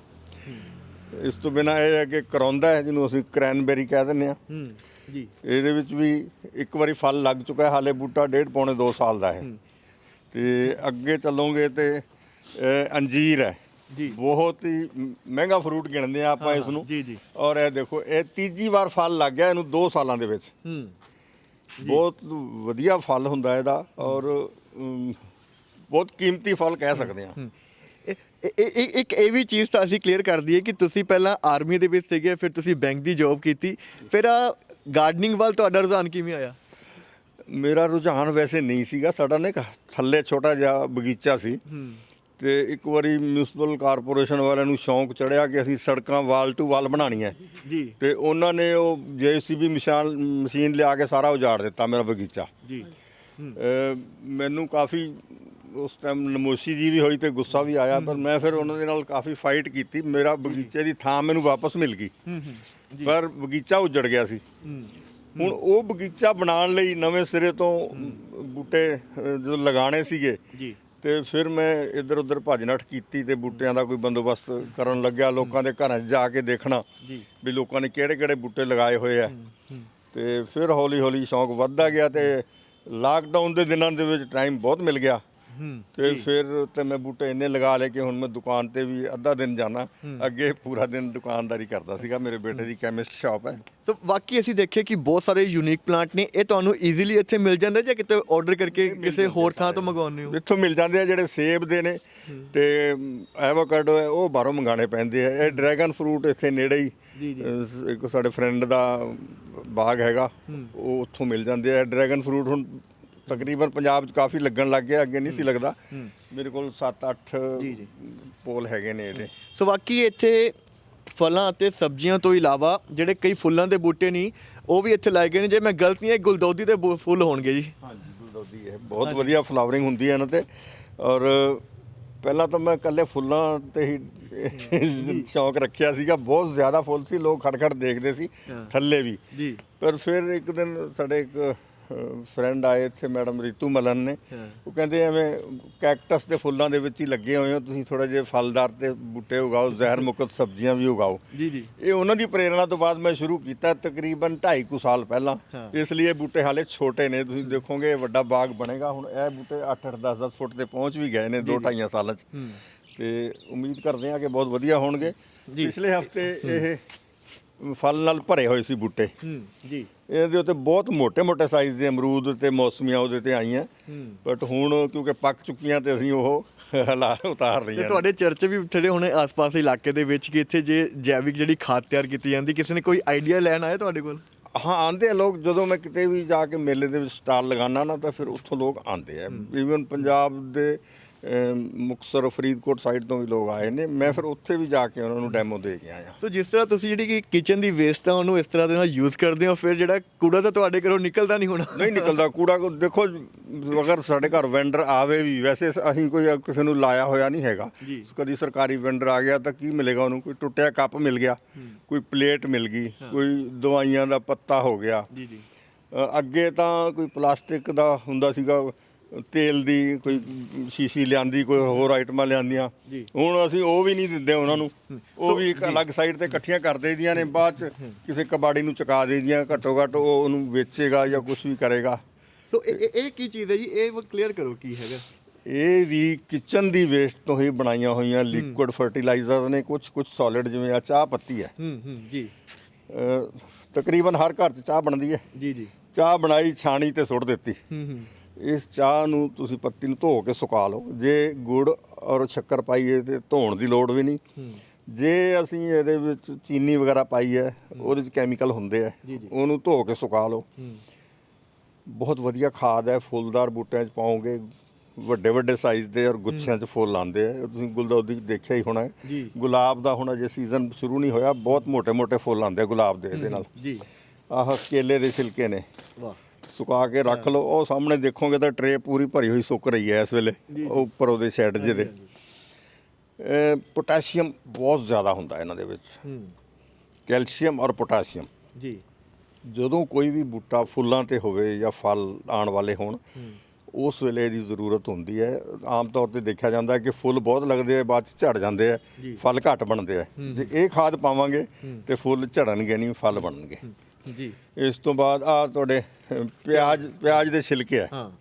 ਇਸ ਤੋਂ ਬਿਨਾ ਇਹ ਹੈ ਕਿ ਕਰੌਂਦਾ ਹੈ ਜਿਹਨੂੰ ਅਸੀਂ ਕ੍ਰੈਨਬੇਰੀ ਕਹਿ ਦਿੰਦੇ ਆ ਹੂੰ ਜੀ। ਇਹਦੇ ਵਿੱਚ ਵੀ ਇੱਕ ਵਾਰੀ ਫਲ ਲੱਗ ਚੁੱਕਾ ਹੈ ਹਾਲੇ ਬੂਟਾ ਡੇਢ ਪੌਣੇ 2 ਸਾਲ ਦਾ ਹੈ। ਤੇ ਅੱਗੇ ਚੱਲੋਗੇ ਤੇ ਅੰਜੀਰ ਹੈ। ਜੀ। ਬਹੁਤ ਹੀ ਮਹਿੰਗਾ ਫਰੂਟ ਗਿਣਦੇ ਆ ਆਪਾਂ ਇਸ ਨੂੰ ਜੀ, ਜੀ। ਔਰ ਇਹ ਦੇਖੋ ਇਹ ਤੀਜੀ ਵਾਰ ਫਲ ਲੱਗ ਗਿਆ ਇਹਨੂੰ 2 ਸਾਲਾਂ ਦੇ ਵਿੱਚ। ਹੂੰ। ਬਹੁਤ ਵਧੀਆ ਫਲ ਹੁੰਦਾ ਇਹਦਾ ਔਰ ਬਹੁਤ ਕੀਮਤੀ ਫਲ ਕਹਿ ਸਕਦੇ ਆ ਇਹ- ਇੱਕ ਇਹ ਵੀ ਚੀਜ਼ ਤਾਂ ਅਸੀਂ ਕਲੀਅਰ ਕਰ ਦਈਏ ਕਿ ਤੁਸੀਂ ਪਹਿਲਾਂ ਆਰਮੀ ਦੇ ਵਿੱਚ ਸੀਗੇ ਫਿਰ ਤੁਸੀਂ ਬੈਂਕ ਦੀ ਜੌਬ ਕੀਤੀ ਫਿਰ ਆ ਗਾਰਡਨਿੰਗ ਵੱਲ ਤੁਹਾਡਾ ਰੁਝਾਨ ਕਿਵੇਂ ਆਇਆ? ਮੇਰਾ ਰੁਝਾਨ ਵੈਸੇ ਨਹੀਂ ਸੀਗਾ ਸਾਡਾ ਨਾ ਥੱਲੇ ਛੋਟਾ ਜਿਹਾ ਬਗੀਚਾ ਸੀ। ਤੇ ਇੱਕ ਵਾਰੀ ਮਿਊਨਿਸਪਲ ਕਾਰਪੋਰੇਸ਼ਨ ਵਾਲਿਆਂ ਨੂੰ ਸ਼ੌਂਕ ਚੜਿਆ ਕਿ ਅਸੀਂ ਸੜਕਾਂ ਵਾਲ ਟੂ ਵਾਲ ਬਣਾਉਣੀਆਂ। ਜੀ। ਤੇ ਉਹਨਾਂ ਨੇ ਉਹ ਜੀਸੀਬੀ ਮਸ਼ੀਨ ਮਸ਼ੀਨ ਲਿਆ ਕੇ ਸਾਰਾ ਉਜਾੜ ਦਿੱਤਾ ਮੇਰਾ ਬਗੀਚਾ। ਜੀ। ਮੈਨੂੰ ਕਾਫੀ ਉਸ ਟਾਈਮ ਨਮੋਸ਼ੀ ਜੀ ਵੀ ਹੋਈ ਤੇ ਗੁੱਸਾ ਵੀ ਆਇਆ ਪਰ ਮੈਂ ਫਿਰ ਉਹਨਾਂ ਦੇ ਨਾਲ ਕਾਫੀ ਫਾਈਟ ਕੀਤੀ। ਮੇਰਾ ਬਗੀਚੇ ਦੀ ਥਾਂ ਮੈਨੂੰ ਵਾਪਸ ਮਿਲ ਗਈ। ਪਰ ਬਗੀਚਾ ਉਜੜ ਗਿਆ ਸੀ। ਹੁਣ ਉਹ ਬਗੀਚਾ ਬਣਾਉਣ ਲਈ ਨਵੇਂ ਸਿਰੇ ਤੋਂ ਬੂਟੇ ਜਦੋਂ ਲਗਾਣੇ ਸੀਗੇ ਜੀ। ਤੇ ਫਿਰ ਮੈਂ ਇੱਧਰ ਉੱਧਰ ਭੱਜ ਨੱਠ ਕੀਤੀ ਤੇ ਬੂਟਿਆਂ ਦਾ ਕੋਈ ਬੰਦੋਬਸਤ ਕਰਨ ਲੱਗਿਆ ਲੋਕਾਂ ਦੇ ਘਰਾਂ 'ਚ ਜਾ ਕੇ ਦੇਖਣਾ ਵੀ ਲੋਕਾਂ ਨੇ ਕਿਹੜੇ ਕਿਹੜੇ ਬੂਟੇ ਲਗਾਏ ਹੋਏ ਆ। ਤੇ ਫਿਰ ਹੌਲੀ ਹੌਲੀ ਸ਼ੌਂਕ ਵੱਧਦਾ ਗਿਆ ਤੇ ਲਾਕਡਾਊਨ ਦੇ ਦਿਨਾਂ ਦੇ ਵਿੱਚ ਟਾਈਮ ਬਹੁਤ ਮਿਲ ਗਿਆ। ਤੇ ਫਿਰ ਤੇ ਮੈਂ ਬੂਟੇ ਇੰਨੇ ਲਗਾ ਲਏ ਕਿ ਹੁਣ ਮੈਂ ਦੁਕਾਨ ਤੇ ਵੀ ਅੱਧਾ ਦਿਨ ਜਾਣਾ। ਅੱਗੇ ਪੂਰਾ ਦਿਨ ਦੁਕਾਨਦਾਰੀ ਕਰਦਾ ਸੀਗਾ ਮੇਰੇ ਬੇਟੇ ਦੀ ਕੈਮਿਸਟ ਸ਼ਾਪ ਹੈ। ਸੋ ਬਾਕੀ ਅਸੀਂ ਦੇਖਿਆ ਕਿ ਬਹੁਤ ਸਾਰੇ ਯੂਨੀਕ ਪਲਾਂਟ ਨੇ ਇਹ ਤੁਹਾਨੂੰ ਈਜ਼ੀਲੀ ਇੱਥੇ ਮਿਲ ਜਾਂਦੇ ਜਾਂ ਕਿਤੇ ਆਰਡਰ ਕਰਕੇ ਕਿਸੇ ਹੋਰ ਥਾਂ ਤੋਂ ਮੰਗਵਾਉਂਦੇ ਹੋ? ਇੱਥੋਂ ਮਿਲ ਜਾਂਦੇ ਆ ਜਿਹੜੇ ਸੇਬ ਦੇ ਨੇ ਤੇ ਐਵੋਕਾਡੋ ਹੈ ਉਹ ਬਾਹਰੋਂ ਮੰਗਾਣੇ ਪੈਂਦੇ ਆ। ਇਹ ਡਰੈਗਨ ਫਰੂਟ ਇੱਥੇ ਨੇੜੇ ਹੀ ਇੱਕ ਸਾਡੇ ਫਰੈਂਡ ਦਾ ਬਾਗ ਹੈਗਾ ਉਹ ਉੱਥੋਂ ਮਿਲ ਜਾਂਦੇ ਆ। ਡਰੈਗਨ ਫਰੂਟ ਹੁਣ ਤਕਰੀਬਨ ਪੰਜਾਬ 'ਚ ਕਾਫੀ ਲੱਗਣ ਲੱਗ ਗਿਆ ਅੱਗੇ ਨਹੀਂ ਸੀ ਲੱਗਦਾ। ਮੇਰੇ ਕੋਲ 7-8 ਪੋਲ ਹੈਗੇ ਨੇ ਇਹਦੇ। ਸੋ ਬਾਕੀ ਇੱਥੇ ਫਲਾਂ ਅਤੇ ਸਬਜ਼ੀਆਂ ਤੋਂ ਇਲਾਵਾ ਜਿਹੜੇ ਕਈ ਫੁੱਲਾਂ ਦੇ ਬੂਟੇ ਨਹੀਂ ਉਹ ਵੀ ਇੱਥੇ ਲਾਏ ਗਏ ਨੇ। ਜੇ ਮੈਂ ਗਲਤ ਨਹੀਂ ਹੈ ਗੁਲਦੌਦੀ ਦੇ ਬੂ- ਫੁੱਲ ਹੋਣਗੇ ਜੀ। ਹਾਂਜੀ ਗੁਲਦੌਦੀ ਹੈ ਬਹੁਤ ਵਧੀਆ ਫਲਾਵਰਿੰਗ ਹੁੰਦੀ ਹੈ ਇਹਨਾਂ ਤੇ। ਔਰ ਪਹਿਲਾਂ ਤਾਂ ਮੈਂ ਇਕੱਲੇ ਫੁੱਲਾਂ ਤੇ ਹੀ ਸ਼ੌਂਕ ਰੱਖਿਆ ਸੀਗਾ। ਬਹੁਤ ਜ਼ਿਆਦਾ ਫੁੱਲ ਸੀ ਲੋਕ ਖੜਖੜ ਦੇਖਦੇ ਸੀ ਥੱਲੇ ਵੀ। ਜੀ। ਪਰ ਫਿਰ ਇੱਕ ਦਿਨ ਸਾਡੇ ਇੱਕ ਫਰੈਂਡ ਆਏ ਇੱਥੇ ਮੈਡਮ ਰੀਤੂ ਮਲਨ ਨੇ। ਉਹ ਕਹਿੰਦੇ ਐਵੇਂ ਕੈਕਟਸ ਦੇ ਫੁੱਲਾਂ ਦੇ ਵਿੱਚ ਹੀ ਲੱਗੇ ਹੋਏ ਹੋ ਤੁਸੀਂ ਥੋੜਾ ਜਿਹਾ ਫਲਦਾਰ ਤੇ ਬੂਟੇ ਉਗਾਓ ਜ਼ਹਿਰ ਮੁਕਤ ਸਬਜ਼ੀਆਂ ਵੀ ਉਗਾਓ। ਜੀ ਜੀ। ਇਹ ਉਹਨਾਂ ਦੀ ਪ੍ਰੇਰਣਾ ਤੋਂ ਬਾਅਦ ਮੈਂ ਸ਼ੁਰੂ ਕੀਤਾ ਤਕਰੀਬਨ 2.5 ਕੁ ਸਾਲ ਪਹਿਲਾਂ। ਇਸ ਲਈ ਇਹ ਬੂਟੇ ਹਾਲੇ ਛੋਟੇ ਨੇ। ਤੁਸੀਂ ਦੇਖੋਗੇ ਇਹ ਵੱਡਾ ਬਾਗ ਬਣੇਗਾ। ਹੁਣ ਇਹ ਬੂਟੇ 8-8 10-10 ਫੁੱਟ ਤੇ ਪਹੁੰਚ ਵੀ ਗਏ ਨੇ 2-2.5 ਸਾਲਾਂ 'ਚ। ਤੇ ਉਮੀਦ ਕਰਦੇ ਹਾਂ ਕਿ ਬਹੁਤ ਵਧੀਆ ਹੋਣਗੇ। ਪਿਛਲੇ ਹਫ਼ਤੇ ਇਹ ਫਲ ਨਾਲ ਭਰੇ ਹੋਏ ਸੀ ਬੂਟੇ। ਹੂੰ ਜੀ। ਇਹਦੇ ਉੱਤੇ ਬਹੁਤ ਮੋਟੇ ਮੋਟੇ ਸਾਈਜ਼ ਦੇ ਅਮਰੂਦ ਤੇ ਮੌਸਮੀਆਂ ਉਹਦੇ ਤੇ ਆਈਆਂ। ਬਟ ਹੁਣ ਕਿਉਂਕਿ ਪੱਕ ਚੁੱਕੀਆਂ ਤੇ ਅਸੀਂ ਉਹ ਹਲਾ ਉਤਾਰ ਰਹੀਆਂ ਤੇ ਤੁਹਾਡੇ ਚਰਚ ਵੀ ਥੜੇ ਹੁਣੇ ਆਸ-ਪਾਸ ਇਲਾਕੇ ਦੇ ਵਿੱਚ ਕਿ ਇੱਥੇ ਜੇ ਜੈਵਿਕ ਜਿਹੜੀ ਖਾਦ ਤਿਆਰ ਕੀਤੀ ਜਾਂਦੀ ਕਿਸੇ ਨੇ ਕੋਈ ਆਈਡੀਆ ਲੈਣ ਆਇਆ ਤੁਹਾਡੇ ਕੋਲ? ਹਾਂ ਆਂਦੇ ਆ ਲੋਕ। ਜਦੋਂ ਮੈਂ ਕਿਤੇ ਵੀ ਜਾ ਕੇ ਮੇਲੇ ਦੇ ਵਿੱਚ ਸਟਾਲ ਲਗਾਣਾ ਨਾ ਤਾਂ ਫਿਰ ਉੱਥੋਂ ਲੋਕ ਆਂਦੇ ਆ। ਈਵਨ ਪੰਜਾਬ ਦੇ ਅਮ ਮੁਕਤਸਰ ਫਰੀਦਕੋਟ ਸਾਈਡ ਤੋਂ ਵੀ ਲੋਕ ਆਏ ਨੇ। ਮੈਂ ਫਿਰ ਉੱਥੇ ਵੀ ਜਾ ਕੇ ਉਹਨਾਂ ਨੂੰ ਡੈਮੋ ਦੇ ਕੇ ਆਇਆ। ਸੋ ਜਿਸ ਤਰ੍ਹਾਂ ਤੁਸੀਂ ਜਿਹੜੀ ਕਿ ਕਿਚਨ ਦੀ ਵੇਸਟ ਆ ਉਹਨੂੰ ਇਸ ਤਰ੍ਹਾਂ ਦੇ ਨਾਲ ਯੂਜ਼ ਕਰਦੇ ਹੋ ਫਿਰ ਜਿਹੜਾ ਕੂੜਾ ਤਾਂ ਤੁਹਾਡੇ ਘਰੋਂ ਨਿਕਲਦਾ ਨਹੀਂ ਹੋਣਾ। ਨਹੀਂ ਨਿਕਲਦਾ। ਕੂੜਾ ਦੇਖੋ ਅਗਰ ਸਾਡੇ ਘਰ ਵੈਂਡਰ ਆਵੇ ਵੀ ਵੈਸੇ ਅਸੀਂ ਕੋਈ ਕਿਸੇ ਨੂੰ ਲਾਇਆ ਹੋਇਆ ਨਹੀਂ ਹੈਗਾ। ਕਦੀ ਸਰਕਾਰੀ ਵੈਂਡਰ ਆ ਗਿਆ ਤਾਂ ਕੀ ਮਿਲੇਗਾ ਉਹਨੂੰ? ਕੋਈ ਟੁੱਟਿਆ ਕੱਪ ਮਿਲ ਗਿਆ। ਕੋਈ ਪਲੇਟ ਮਿਲ ਗਈ। ਕੋਈ ਦਵਾਈਆਂ ਦਾ ਪੱਤਾ ਹੋ ਗਿਆ। ਜੀ ਜੀ। ਅ, ਅੱਗੇ ਤਾਂ ਕੋਈ ਪਲਾਸਟਿਕ ਦਾ ਹੁੰਦਾ ਸੀਗਾ। ਤੇਲ ਦੀ ਕੋਈ ਸ਼ੀਸ਼ੀ ਲਿਆਂਦੀ ਕੋਈ ਹੋਰ ਆਈਟਮਾਂ ਲਿਆਂਦੀਆਂ। ਹੁਣ ਅਸੀਂ ਉਹ ਵੀ ਨਹੀਂ ਦਿੰਦੇ ਉਹਨਾਂ ਨੂੰ। ਉਹ ਵੀ ਇੱਕ ਅਲੱਗ ਸਾਈਡ ਤੇ ਇਕੱਠੀਆਂ ਕਰ ਦੇਈਦੀਆਂ ਨੇ ਬਾਅਦ ਚ ਕਿਸੇ ਕਬਾੜੀ ਨੂੰ ਚੁਕਾ ਦੇਈਦੀਆਂ ਘੱਟੋ ਘੱਟ ਉਹ ਉਹਨੂੰ ਵੇਚੇਗਾ ਜਾਂ ਕੁਝ ਵੀ ਕਰੇਗਾ। ਸੋ ਇਹ ਕੀ ਚੀਜ਼ ਹੈ ਜੀ? ਇਹ ਕਲੀਅਰ ਕਰੋ ਕੀ ਹੈਗਾ। ਇਹ ਵੀ ਕਿਚਨ ਦੀ ਵੇਸਟ ਤੋਂ ਹੀ ਬਣਾਈਆਂ ਹੋਈਆਂ ਲਿਕੁਇਡ ਫਰਟੀਲਾਈਜ਼ਰ ਨੇ ਕੁਝ ਕੁਝ ਸੋਲਿਡ ਜਿਵੇਂ ਆ ਚਾਹ ਪੱਤੀ ਹੈ। ਹੂੰ ਹੂੰ ਜੀ। ਤਕਰੀਬਨ ਹਰ ਘਰ 'ਚ ਚਾਹ ਬਣਦੀ ਹੈ। ਜੀ ਜੀ। ਚਾਹ ਬਣਾਈ ਛਾਣੀ ਤੇ ਸੁੱਟ ਦਿੱਤੀ। ਹੂੰ ਹੂੰ। ਇਸ ਚਾਹ ਨੂੰ ਤੁਸੀਂ ਪੱਤੀ ਨੂੰ ਧੋ ਕੇ ਸੁਕਾ ਲਓ। ਜੇ ਗੁੜ ਔਰ ਸ਼ੱਕਰ ਪਾਈਏ ਤੇ ਧੋਣ ਦੀ ਲੋੜ ਵੀ ਨਹੀਂ। ਜੇ ਅਸੀਂ ਇਹਦੇ ਵਿੱਚ ਚੀਨੀ ਵਗੈਰਾ ਪਾਈ ਹੈ ਉਹਦੇ 'ਚ ਕੈਮੀਕਲ ਹੁੰਦੇ ਆ ਉਹਨੂੰ ਧੋ ਕੇ ਸੁਕਾ ਲਓ। ਬਹੁਤ ਵਧੀਆ ਖਾਦ ਹੈ ਫੁੱਲਦਾਰ ਬੂਟਿਆਂ 'ਚ ਪਾਓਗੇ ਵੱਡੇ ਵੱਡੇ ਸਾਈਜ਼ ਦੇ ਔਰ ਗੁੱਛਿਆਂ 'ਚ ਫੁੱਲ ਆਉਂਦੇ ਆ। ਤੁਸੀਂ ਗੁਲਦੌਦੀ ਦੇਖਿਆ ਹੀ ਹੋਣਾ ਗੁਲਾਬ ਦਾ ਹੁਣ ਅਜੇ ਸੀਜ਼ਨ ਸ਼ੁਰੂ ਨਹੀਂ ਹੋਇਆ ਬਹੁਤ ਮੋٹے ਮੋٹے ਫੁੱਲ ਆਉਂਦੇ ਗੁਲਾਬ ਦੇ ਇਹਦੇ ਨਾਲ। ਜੀ। ਆਹ ਕੇਲੇ ਦੇ ਛਿਲਕੇ ਨੇ। ਵਾਹ। ਸੁਕਾ ਕੇ ਰੱਖ ਲਓ। ਉਹ ਸਾਹਮਣੇ ਦੇਖੋਗੇ ਤਾਂ ਟਰੇ ਪੂਰੀ ਭਰੀ ਹੋਈ ਸੁੱਕ ਰਹੀ ਹੈ ਇਸ ਵੇਲੇ ਉਹ ਉੱਪਰ ਉਹਦੇ ਸ਼ੈਡ ਜਿਹਦੇ। ਪੋਟਾਸ਼ੀਅਮ ਬਹੁਤ ਜ਼ਿਆਦਾ ਹੁੰਦਾ ਇਹਨਾਂ ਦੇ ਵਿੱਚ। ਹੂੰ। ਕੈਲਸ਼ੀਅਮ ਔਰ ਪੋਟਾਸ਼ੀਅਮ। ਜੀ। ਜਦੋਂ ਕੋਈ ਵੀ ਬੂਟਾ ਫੁੱਲਾਂ ਤੇ ਹੋਵੇ ਜਾਂ ਫਲ ਆਉਣ ਵਾਲੇ ਹੋਣ ਉਸ ਵੇਲੇ ਇਹਦੀ ਜ਼ਰੂਰਤ ਹੁੰਦੀ ਹੈ। ਆਮ ਤੌਰ ਤੇ ਦੇਖਿਆ ਜਾਂਦਾ ਕਿ ਫੁੱਲ ਬਹੁਤ ਲੱਗਦੇ ਆ ਬਾਅਦ ਚ ਝੜ ਜਾਂਦੇ ਆ ਫਲ ਘੱਟ ਬਣਦੇ ਆ। ਜੇ ਇਹ ਖਾਦ ਪਾਵਾਂਗੇ ਤੇ ਫੁੱਲ ਝੜਨਗੇ ਨਹੀਂ ਫਲ ਬਣਨਗੇ। ਜੀ। ਇਸ ਤੋਂ ਬਾਅਦ ਆ ਤੁਹਾਡੇ ਪਿਆਜ਼ ਪਿਆਜ਼। ਦੇ ਛਿਲਕੇ ਆ। ਹਾਂ।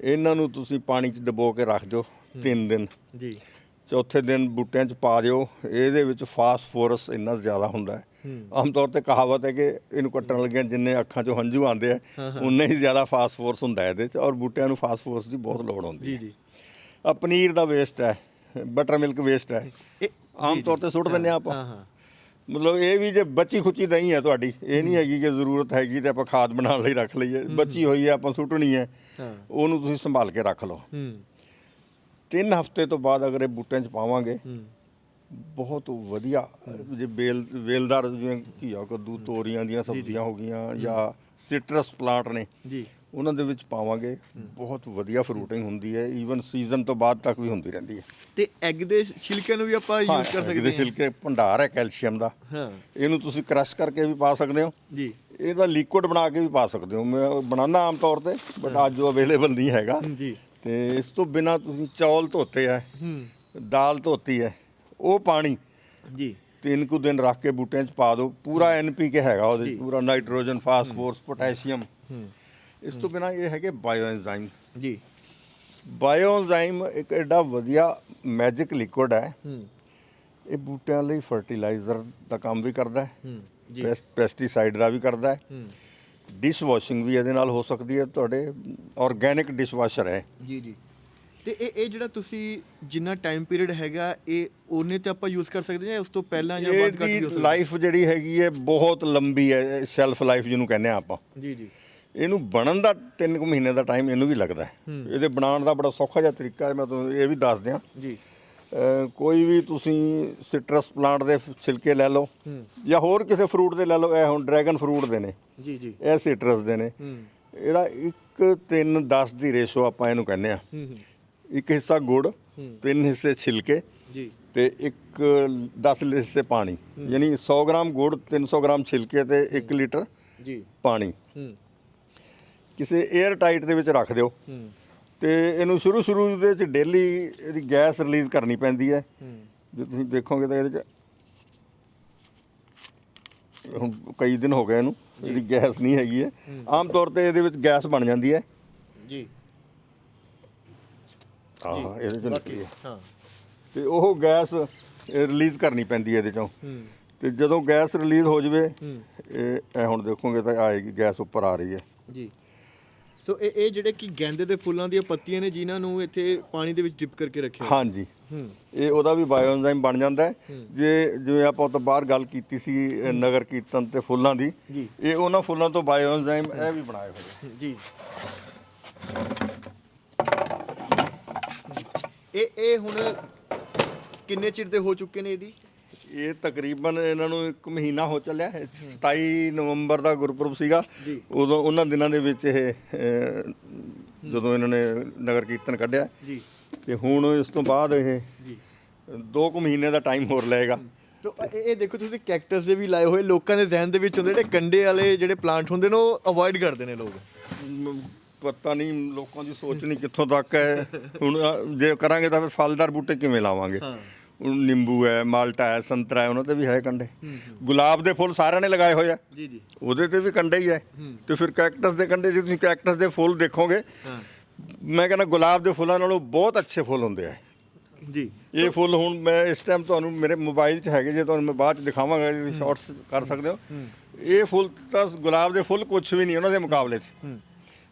ਇਹਨਾਂ ਨੂੰ ਤੁਸੀਂ ਪਾਣੀ 'ਚ ਡਬੋ ਕੇ ਰੱਖ ਦਿਓ 3 ਦਿਨ। ਜੀ। ਚੌਥੇ ਦਿਨ ਬੂਟਿਆਂ 'ਚ ਪਾ ਦਿਓ। ਇਹਦੇ ਵਿੱਚ ਫਾਸਫੋਰਸ ਇੰਨਾ ਜ਼ਿਆਦਾ ਹੁੰਦਾ ਹੈ। ਆਮ ਤੌਰ ਤੇ ਕਹਾਵਤ ਹੈ ਕਿ ਇਹਨੂੰ ਕੱਟਣ ਲੱਗਿਆਂ ਜਿੰਨੇ ਅੱਖਾਂ 'ਚੋਂ ਹੰਝੂ ਆਉਂਦੇ ਆ ਉਨੇ ਹੀ ਜ਼ਿਆਦਾ ਫਾਸਫੋਰਸ ਹੁੰਦਾ ਹੈ ਇਹਦੇ 'ਚ ਔਰ ਬੂਟਿਆਂ ਨੂੰ ਫਾਸਫੋਰਸ ਦੀ ਬਹੁਤ ਲੋੜ ਹੁੰਦੀ ਹੈ। ਜੀ। ਆ ਪਨੀਰ ਦਾ ਵੇਸਟ ਹੈ ਬਟਰ ਮਿਲਕ ਵੇਸਟ ਹੈ। ਇਹ ਆਮ ਤੌਰ ਤੇ ਸੁੱਟ ਦਿੰਦੇ ਆ ਆਪਾਂ। ਹਾਂ ਹਾਂ। ਮਤਲਬ ਇਹ ਵੀ ਜੇ ਬੱਚੀ ਖੁੱਚੀ ਨਹੀਂ ਹੈ ਤੁਹਾਡੀ ਇਹ ਨਹੀਂ ਹੈਗੀ ਕਿ ਜ਼ਰੂਰਤ ਹੈਗੀ ਤੇ ਆਪਾਂ ਖਾਦ ਬਣਾਉਣ ਲਈ ਰੱਖ ਲਈਏ। ਬੱਚੀ ਹੋਈ ਹੈ ਆਪਾਂ ਸੁੱਟਣੀ ਹੈ ਉਹਨੂੰ ਤੁਸੀਂ ਸੰਭਾਲ ਕੇ ਰੱਖ ਲਓ। ਤਿੰਨ ਹਫ਼ਤੇ ਤੋਂ ਬਾਅਦ ਅਗਰ ਇਹ ਬੂਟਿਆਂ 'ਚ ਪਾਵਾਂਗੇ ਬਹੁਤ ਵਧੀਆ ਜੇ ਬੇਲ ਵੇਲਦਾਰ ਜਿਵੇਂ ਘੀਆ ਕੱਦੂ ਤੋਰੀਆਂ ਦੀਆਂ ਸਬਜ਼ੀਆਂ ਹੋ ਗਈਆਂ ਜਾਂ ਸਿਟਰਸ ਪਲਾਂਟ ਨੇ ਜੀ। ਉਹਨਾਂ ਦੇ ਵਿੱਚ ਪਾਵਾਂਗੇ। ਬਹੁਤ ਵਧੀਆ ਫਰੂਟਿੰਗ ਹੁੰਦੀ ਹੈ। ਈਵਨ ਸੀਜ਼ਨ ਤੋਂ ਬਾਅਦ ਤੱਕ ਵੀ ਹੁੰਦੀ ਰਹਿੰਦੀ ਹੈ। ਤੇ ਐਗ ਦੇ ਛਿਲਕਿਆਂ ਨੂੰ ਵੀ ਆਪਾਂ ਯੂਜ਼ ਕਰ ਸਕਦੇ ਹਾਂ। ਛਿਲਕੇ ਭੰਡਾਰ ਹੈ ਕੈਲਸ਼ੀਅਮ ਦਾ। ਹਾਂ। ਇਹਨੂੰ ਤੁਸੀਂ ਕ੍ਰਸ਼ ਕਰਕੇ ਵੀ ਪਾ ਸਕਦੇ ਹੋ। ਜੀ। ਇਹਦਾ ਲਿਕੁਇਡ ਬਣਾ ਕੇ ਵੀ ਪਾ ਸਕਦੇ ਹੋ। ਮੈਂ ਬਣਾਉਣਾ ਆਮ ਤੌਰ ਤੇ ਬਟ ਅੱਜ ਉਹ ਅਵੇਲੇਬਲ ਨਹੀਂ ਹੈਗਾ। ਜੀ। ਤੇ ਇਸ ਤੋਂ ਬਿਨਾ ਤੁਸੀਂ ਚੌਲ ਧੋਤੇ ਹੈ ਹੂੰ। ਦਾਲ ਧੋਤੀ ਹੈ ਉਹ ਪਾਣੀ ਜੀ। ਤਿੰਨ ਕੁ ਦਿਨ ਰੱਖ ਕੇ ਬੂਟਿਆਂ 'ਚ ਪਾ ਦਿਓ। ਪੂਰਾ ਐਨਪੀਕੇ ਹੈਗਾ ਉਹਦੇ ਪੂਰਾ ਨਾਈਟ੍ਰੋਜਨ ਫਾਸਫੋਰਸ ਪੋਟਾਸ਼ੀਅਮ। ਹੂੰ। ਇਸ ਤੋਂ ਬਿਨਾ ਇਹ ਹੈਗੇ ਬਾਇਓਐਂਜ਼ਾਈਮ ਜੀ। ਬਾਇਓਐਂਜ਼ਾਈਮ ਇੱਕ ਐਡਾ ਵਧੀਆ ਮੈਜਿਕ ਲਿਕੁਇਡ ਹੈ। ਹੂੰ। ਇਹ ਬੂਟਿਆਂ ਲਈ ਫਰਟੀਲਾਈਜ਼ਰ ਦਾ ਕੰਮ ਵੀ ਕਰਦਾ ਹੈ। ਹੂੰ ਜੀ। ਪੈਸਟ ਪੈਸਟੀਸਾਈਡ ਦਾ ਵੀ ਕਰਦਾ ਹੈ। ਹੂੰ। ਡਿਸ਼ ਵਾਸ਼ਿੰਗ ਵੀ ਇਹਦੇ ਨਾਲ ਹੋ ਸਕਦੀ ਹੈ। ਤੁਹਾਡੇ ਆਰਗੈਨਿਕ ਡਿਸ਼ ਵਾਸ਼ਰ ਹੈ। ਜੀ ਜੀ। ਤੇ ਇਹ ਇਹ ਜਿਹੜਾ ਤੁਸੀਂ ਜਿੰਨਾ ਟਾਈਮ ਪੀਰੀਅਡ ਹੈਗਾ ਇਹ ਉਹਨੇ ਤੇ ਆਪਾਂ ਯੂਜ਼ ਕਰ ਸਕਦੇ ਹਾਂ ਜਾਂ ਉਸ ਤੋਂ ਪਹਿਲਾਂ ਜਾਂ ਬਾਅਦ ਇਹਦੀ ਸਕਦਾ? ਲਾਈਫ ਜਿਹੜੀ ਹੈਗੀ ਹੈ ਬਹੁਤ ਲੰਬੀ ਹੈ। ਸ਼ੈਲਫ ਲਾਈਫ ਜਿਹਨੂੰ ਕਹਿੰਦੇ ਆ ਆਪਾਂ। ਜੀ ਜੀ। ਇਹਨੂੰ ਬਣਨ ਦਾ 3 ਕੁ ਮਹੀਨੇ ਦਾ ਟਾਈਮ ਇਹਨੂੰ ਵੀ ਲੱਗਦਾ ਹੈ। ਇਹਦੇ ਬਣਾਉਣ ਦਾ ਬੜਾ ਸੌਖਾ ਜਿਹਾ ਤਰੀਕਾ ਹੈ ਮੈਂ ਤੁਹਾਨੂੰ ਇਹ ਵੀ ਦੱਸ ਦਿਆਂ। ਜੀ। ਕੋਈ ਵੀ ਤੁਸੀਂ ਸਿਟਰਸ ਪਲਾਂਟ ਦੇ ਛਿਲਕੇ ਲੈ ਲਓ ਜਾਂ ਹੋਰ ਕਿਸੇ ਫਰੂਟ ਦੇ ਲੈ ਲਓ ਇਹ ਹੁਣ ਡਰੈਗਨ ਫਰੂਟ ਦੇ ਨੇ। ਜੀ ਜੀ। ਇਹ ਸਿਟਰਸ ਦੇ ਨੇ। ਇਹਦਾ 1 3 10 ਦੀ ਰੇਸ਼ੋ ਆਪਾਂ ਇਹਨੂੰ ਕਹਿੰਦੇ ਆ ਇੱਕ ਹਿੱਸਾ ਗੁੜ ਤਿੰਨ ਹਿੱਸੇ ਛਿਲਕੇ ਜੀ। ਤੇ ਇੱਕ 10 ਹਿੱਸੇ ਪਾਣੀ। ਯਾਨੀ 100 ਗ੍ਰਾਮ ਗੁੜ 300 ਗ੍ਰਾਮ ਛਿਲਕੇ ਤੇ 1 ਲੀਟਰ ਜੀ। ਪਾਣੀ। ਕਿਸੇ 에ਅਰ ਟਾਈਟ ਦੇ ਵਿੱਚ ਰੱਖ ਦਿਓ। ਤੇ ਇਹਨੂੰ ਸ਼ੁਰੂ ਸ਼ੁਰੂ ਦੇ ਵਿੱਚ ਡੇਲੀ ਇਹਦੀ ਗੈਸ ਰਿਲੀਜ਼ ਕਰਨੀ ਪੈਂਦੀ ਹੈ। ਜੇ ਤੁਸੀਂ ਦੇਖੋਗੇ ਤਾਂ ਇਹਦੇ ਚ ਹੁਣ ਕਈ ਦਿਨ ਹੋ ਗਏ ਇਹਨੂੰ ਇਹਦੀ ਗੈਸ ਨਹੀਂ ਹੈਗੀ ਹੈ। ਆਮ ਤੌਰ ਤੇ ਇਹਦੇ ਵਿੱਚ ਗੈਸ ਬਣ ਜਾਂਦੀ ਹੈ। ਜੀ। ਹਾਂ ਇਹਦੇ ਚ ਨਿਕਲੀ ਹੈ। ਹਾਂ। ਤੇ ਉਹ ਗੈਸ ਰਿਲੀਜ਼ ਕਰਨੀ ਪੈਂਦੀ ਹੈ ਇਹਦੇ ਚੋਂ। ਤੇ ਜਦੋਂ ਗੈਸ ਰਿਲੀਜ਼ ਹੋ ਜਵੇ ਇਹ ਹੁਣ ਦੇਖੋਗੇ ਤਾਂ ਆਏਗੀ ਗੈਸ ਉੱਪਰ ਆ ਰਹੀ ਹੈ। ਜੀ। ਸੋ ਇਹ ਇਹ ਜਿਹੜੇ ਕਿ ਗੈਂਦੇ ਦੇ ਫੁੱਲਾਂ ਦੀਆਂ ਪੱਤੀਆਂ ਨੇ ਜਿਨ੍ਹਾਂ ਨੂੰ ਇੱਥੇ ਪਾਣੀ ਦੇ ਵਿੱਚ ਡਿਪ ਕਰਕੇ ਰੱਖਿਆ। ਹਾਂਜੀ। ਇਹ ਉਹਦਾ ਵੀ ਬਾਇਓਐਂਜ਼ਾਈਮ ਬਣ ਜਾਂਦਾ ਹੈ। ਜੇ ਜਿਵੇਂ ਆਪਾਂ ਉਹ ਤੋਂ ਬਾਹਰ ਗੱਲ ਕੀਤੀ ਸੀ ਨਗਰ ਕੀਰਤਨ ਤੇ ਫੁੱਲਾਂ ਦੀ। ਇਹ ਉਹਨਾਂ ਫੁੱਲਾਂ ਤੋਂ ਬਾਇਓਐਂਜ਼ਾਈਮ ਇਹ ਵੀ ਬਣਾਏ ਹੋਏ ਜੀ। ਇਹ ਇਹ ਹੁਣ ਕਿੰਨੇ ਚਿਰ ਦੇ ਹੋ ਚੁੱਕੇ ਨੇ ਇਹਦੀ? ਇਹ ਤਕਰੀਬਨ ਇਹਨਾਂ ਨੂੰ ਇੱਕ ਮਹੀਨਾ ਹੋ ਚੱਲਿਆ। ਹੈ 27 ਨਵੰਬਰ ਦਾ ਗੁਰਪੁਰਬ ਸੀਗਾ। ਉਦੋਂ ਉਹਨਾਂ ਦਿਨਾਂ ਦੇ ਵਿੱਚ ਇਹ ਅਹ, ਜਦੋਂ ਇਹਨਾਂ ਨੇ ਨਗਰ ਕੀਰਤਨ ਕੱਢਿਆ। ਜੀ। ਤੇ ਹੁਣ ਇਸ ਤੋਂ ਬਾਅਦ ਇਹ ਜੀ। 2 ਕੁ ਮਹੀਨੇ ਦਾ ਟਾਈਮ ਹੋਰ ਲਏਗਾ ਤੋ ਇਹ ਇਹ ਦੇਖੋ ਤੁਸੀਂ ਕੈਕਟਸ ਦੇ ਵੀ ਲਾਏ ਹੋਏ ਲੋਕਾਂ ਦੇ ਜ਼ਿਹਨ ਦੇ ਵਿੱਚ ਹੁੰਦੇ ਜਿਹੜੇ ਕੰਡੇ ਵਾਲੇ ਜਿਹੜੇ ਪਲਾਂਟ ਹੁੰਦੇ ਨੇ ਉਹ ਅਵੋਇਡ ਕਰਦੇ ਨੇ ਲੋਕ। ਮ, ਪਤਾ ਨਹੀਂ ਲੋਕਾਂ ਦੀ ਸੋਚ ਨਹੀਂ ਕਿੱਥੋਂ ਤੱਕ ਹੈ। ਹੁਣ ਅ, ਜੇ ਕਰਾਂਗੇ ਤਾਂ ਫਿਰ ਫਲਦਾਰ ਬੂਟੇ ਕਿਵੇਂ ਲਾਵਾਂਗੇ? ਨਿੰਬੂ ਹੈ ਮਾਲਟਾ ਹੈ ਸੰਤਰਾ ਹੈ ਉਹਨਾਂ ਤੇ ਵੀ ਹੈ ਕੰਡੇ। ਗੁਲਾਬ ਦੇ ਫੁੱਲ ਸਾਰਿਆਂ ਨੇ ਲਗਾਏ ਹੋਏ ਆ। ਜੀ ਜੀ। ਉਹਦੇ ਤੇ ਵੀ ਕੰਡੇ ਹੀ ਹੈ। ਤੇ ਫਿਰ ਕੈਕਟਸ ਦੇ ਕੰਡੇ ਜੇ ਤੁਸੀਂ ਕੈਕਟਸ ਦੇ ਫੁੱਲ ਦੇਖੋਗੇ ਮੈਂ ਕਹਿੰਦਾ ਗੁਲਾਬ ਦੇ ਫੁੱਲਾਂ ਨਾਲੋਂ ਬਹੁਤ ਅੱਛੇ ਫੁੱਲ ਹੁੰਦੇ ਆ। ਜੀ। ਇਹ ਫੁੱਲ ਹੁਣ ਮੈਂ ਇਸ ਟਾਈਮ ਤੁਹਾਨੂੰ ਮੇਰੇ ਮੋਬਾਈਲ 'ਚ ਹੈਗੇ ਜੇ ਤੁਹਾਨੂੰ ਮੈਂ ਬਾਅਦ 'ਚ ਦਿਖਾਵਾਂਗਾ ਜੇ ਸ਼ਾਰਟਸ ਕਰ ਸਕਦੇ ਹੋ। ਇਹ ਫੁੱਲ ਤਾਂ ਗੁਲਾਬ ਦੇ ਫੁੱਲ ਕੁਝ ਵੀ ਨਹੀਂ ਉਹਨਾਂ ਦੇ ਮੁਕਾਬਲੇ 'ਚ।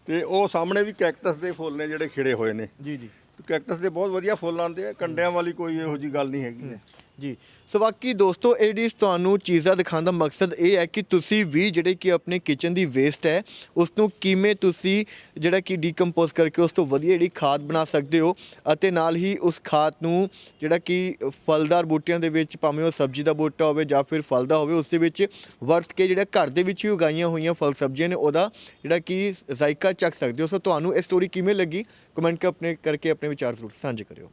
ਤੇ ਉਹ ਸਾਹਮਣੇ ਵੀ ਕੈਕਟਸ ਦੇ ਫੁੱਲ ਨੇ ਜਿਹੜੇ ਖਿੜੇ ਹੋਏ ਨੇ। ਜੀ ਜੀ। ਕੈਕਟਸ ਦੇ ਬਹੁਤ ਵਧੀਆ ਫੁੱਲ ਆਉਂਦੇ ਆ, ਕੰਡਿਆਂ ਵਾਲੀ ਕੋਈ ਇਹੋ ਜੀ ਗੱਲ ਨਹੀਂ ਹੈਗੀ। ਹੈ। ਜੀ। ਸੋ ਬਾਕੀ ਦੋਸਤੋ, ਇਹ ਜਿਹੜੀ ਤੁਹਾਨੂੰ ਚੀਜ਼ਾਂ ਦਿਖਾਉਣ ਦਾ ਮਕਸਦ ਇਹ ਹੈ ਕਿ ਤੁਸੀਂ ਵੀ ਜਿਹੜੇ ਕਿ ਆਪਣੇ ਕਿਚਨ ਦੀ ਵੇਸਟ ਹੈ ਉਸ ਨੂੰ ਕਿਵੇਂ ਤੁਸੀਂ ਜਿਹੜਾ ਕਿ ਡੀਕੰਪੋਜ਼ ਕਰਕੇ ਉਸ ਤੋਂ ਵਧੀਆ ਜਿਹੜੀ ਖਾਦ ਬਣਾ ਸਕਦੇ ਹੋ ਅਤੇ ਨਾਲ ਹੀ ਉਸ ਖਾਦ ਨੂੰ ਜਿਹੜਾ ਕਿ ਫਲਦਾਰ ਬੂਟਿਆਂ ਦੇ ਵਿੱਚ, ਭਾਵੇਂ ਉਹ ਸਬਜ਼ੀ ਦਾ ਬੂਟਾ ਹੋਵੇ ਜਾਂ ਫਿਰ ਫਲ ਦਾ ਹੋਵੇ, ਉਸ ਦੇ ਵਿੱਚ ਵਰਤ ਕੇ ਜਿਹੜਾ ਘਰ ਦੇ ਵਿੱਚ ਹੀ ਉਗਾਈਆਂ ਹੋਈਆਂ ਫਲ ਸਬਜ਼ੀਆਂ ਨੇ, ਉਹਦਾ ਜਿਹੜਾ ਕਿ ਜ਼ਾਇਕਾ ਚੱਕ ਸਕਦੇ ਹੋ। ਸੋ ਤੁਹਾਨੂੰ ਇਹ ਸਟੋਰੀ ਕਿਵੇਂ ਲੱਗੀ? ਕਮੈਂਟ ਕੇ ਆਪਣੇ, ਕਰਕੇ ਆਪਣੇ ਵਿਚਾਰ ਜ਼ਰੂਰ ਸਾਂਝੇ ਕਰਿਓ।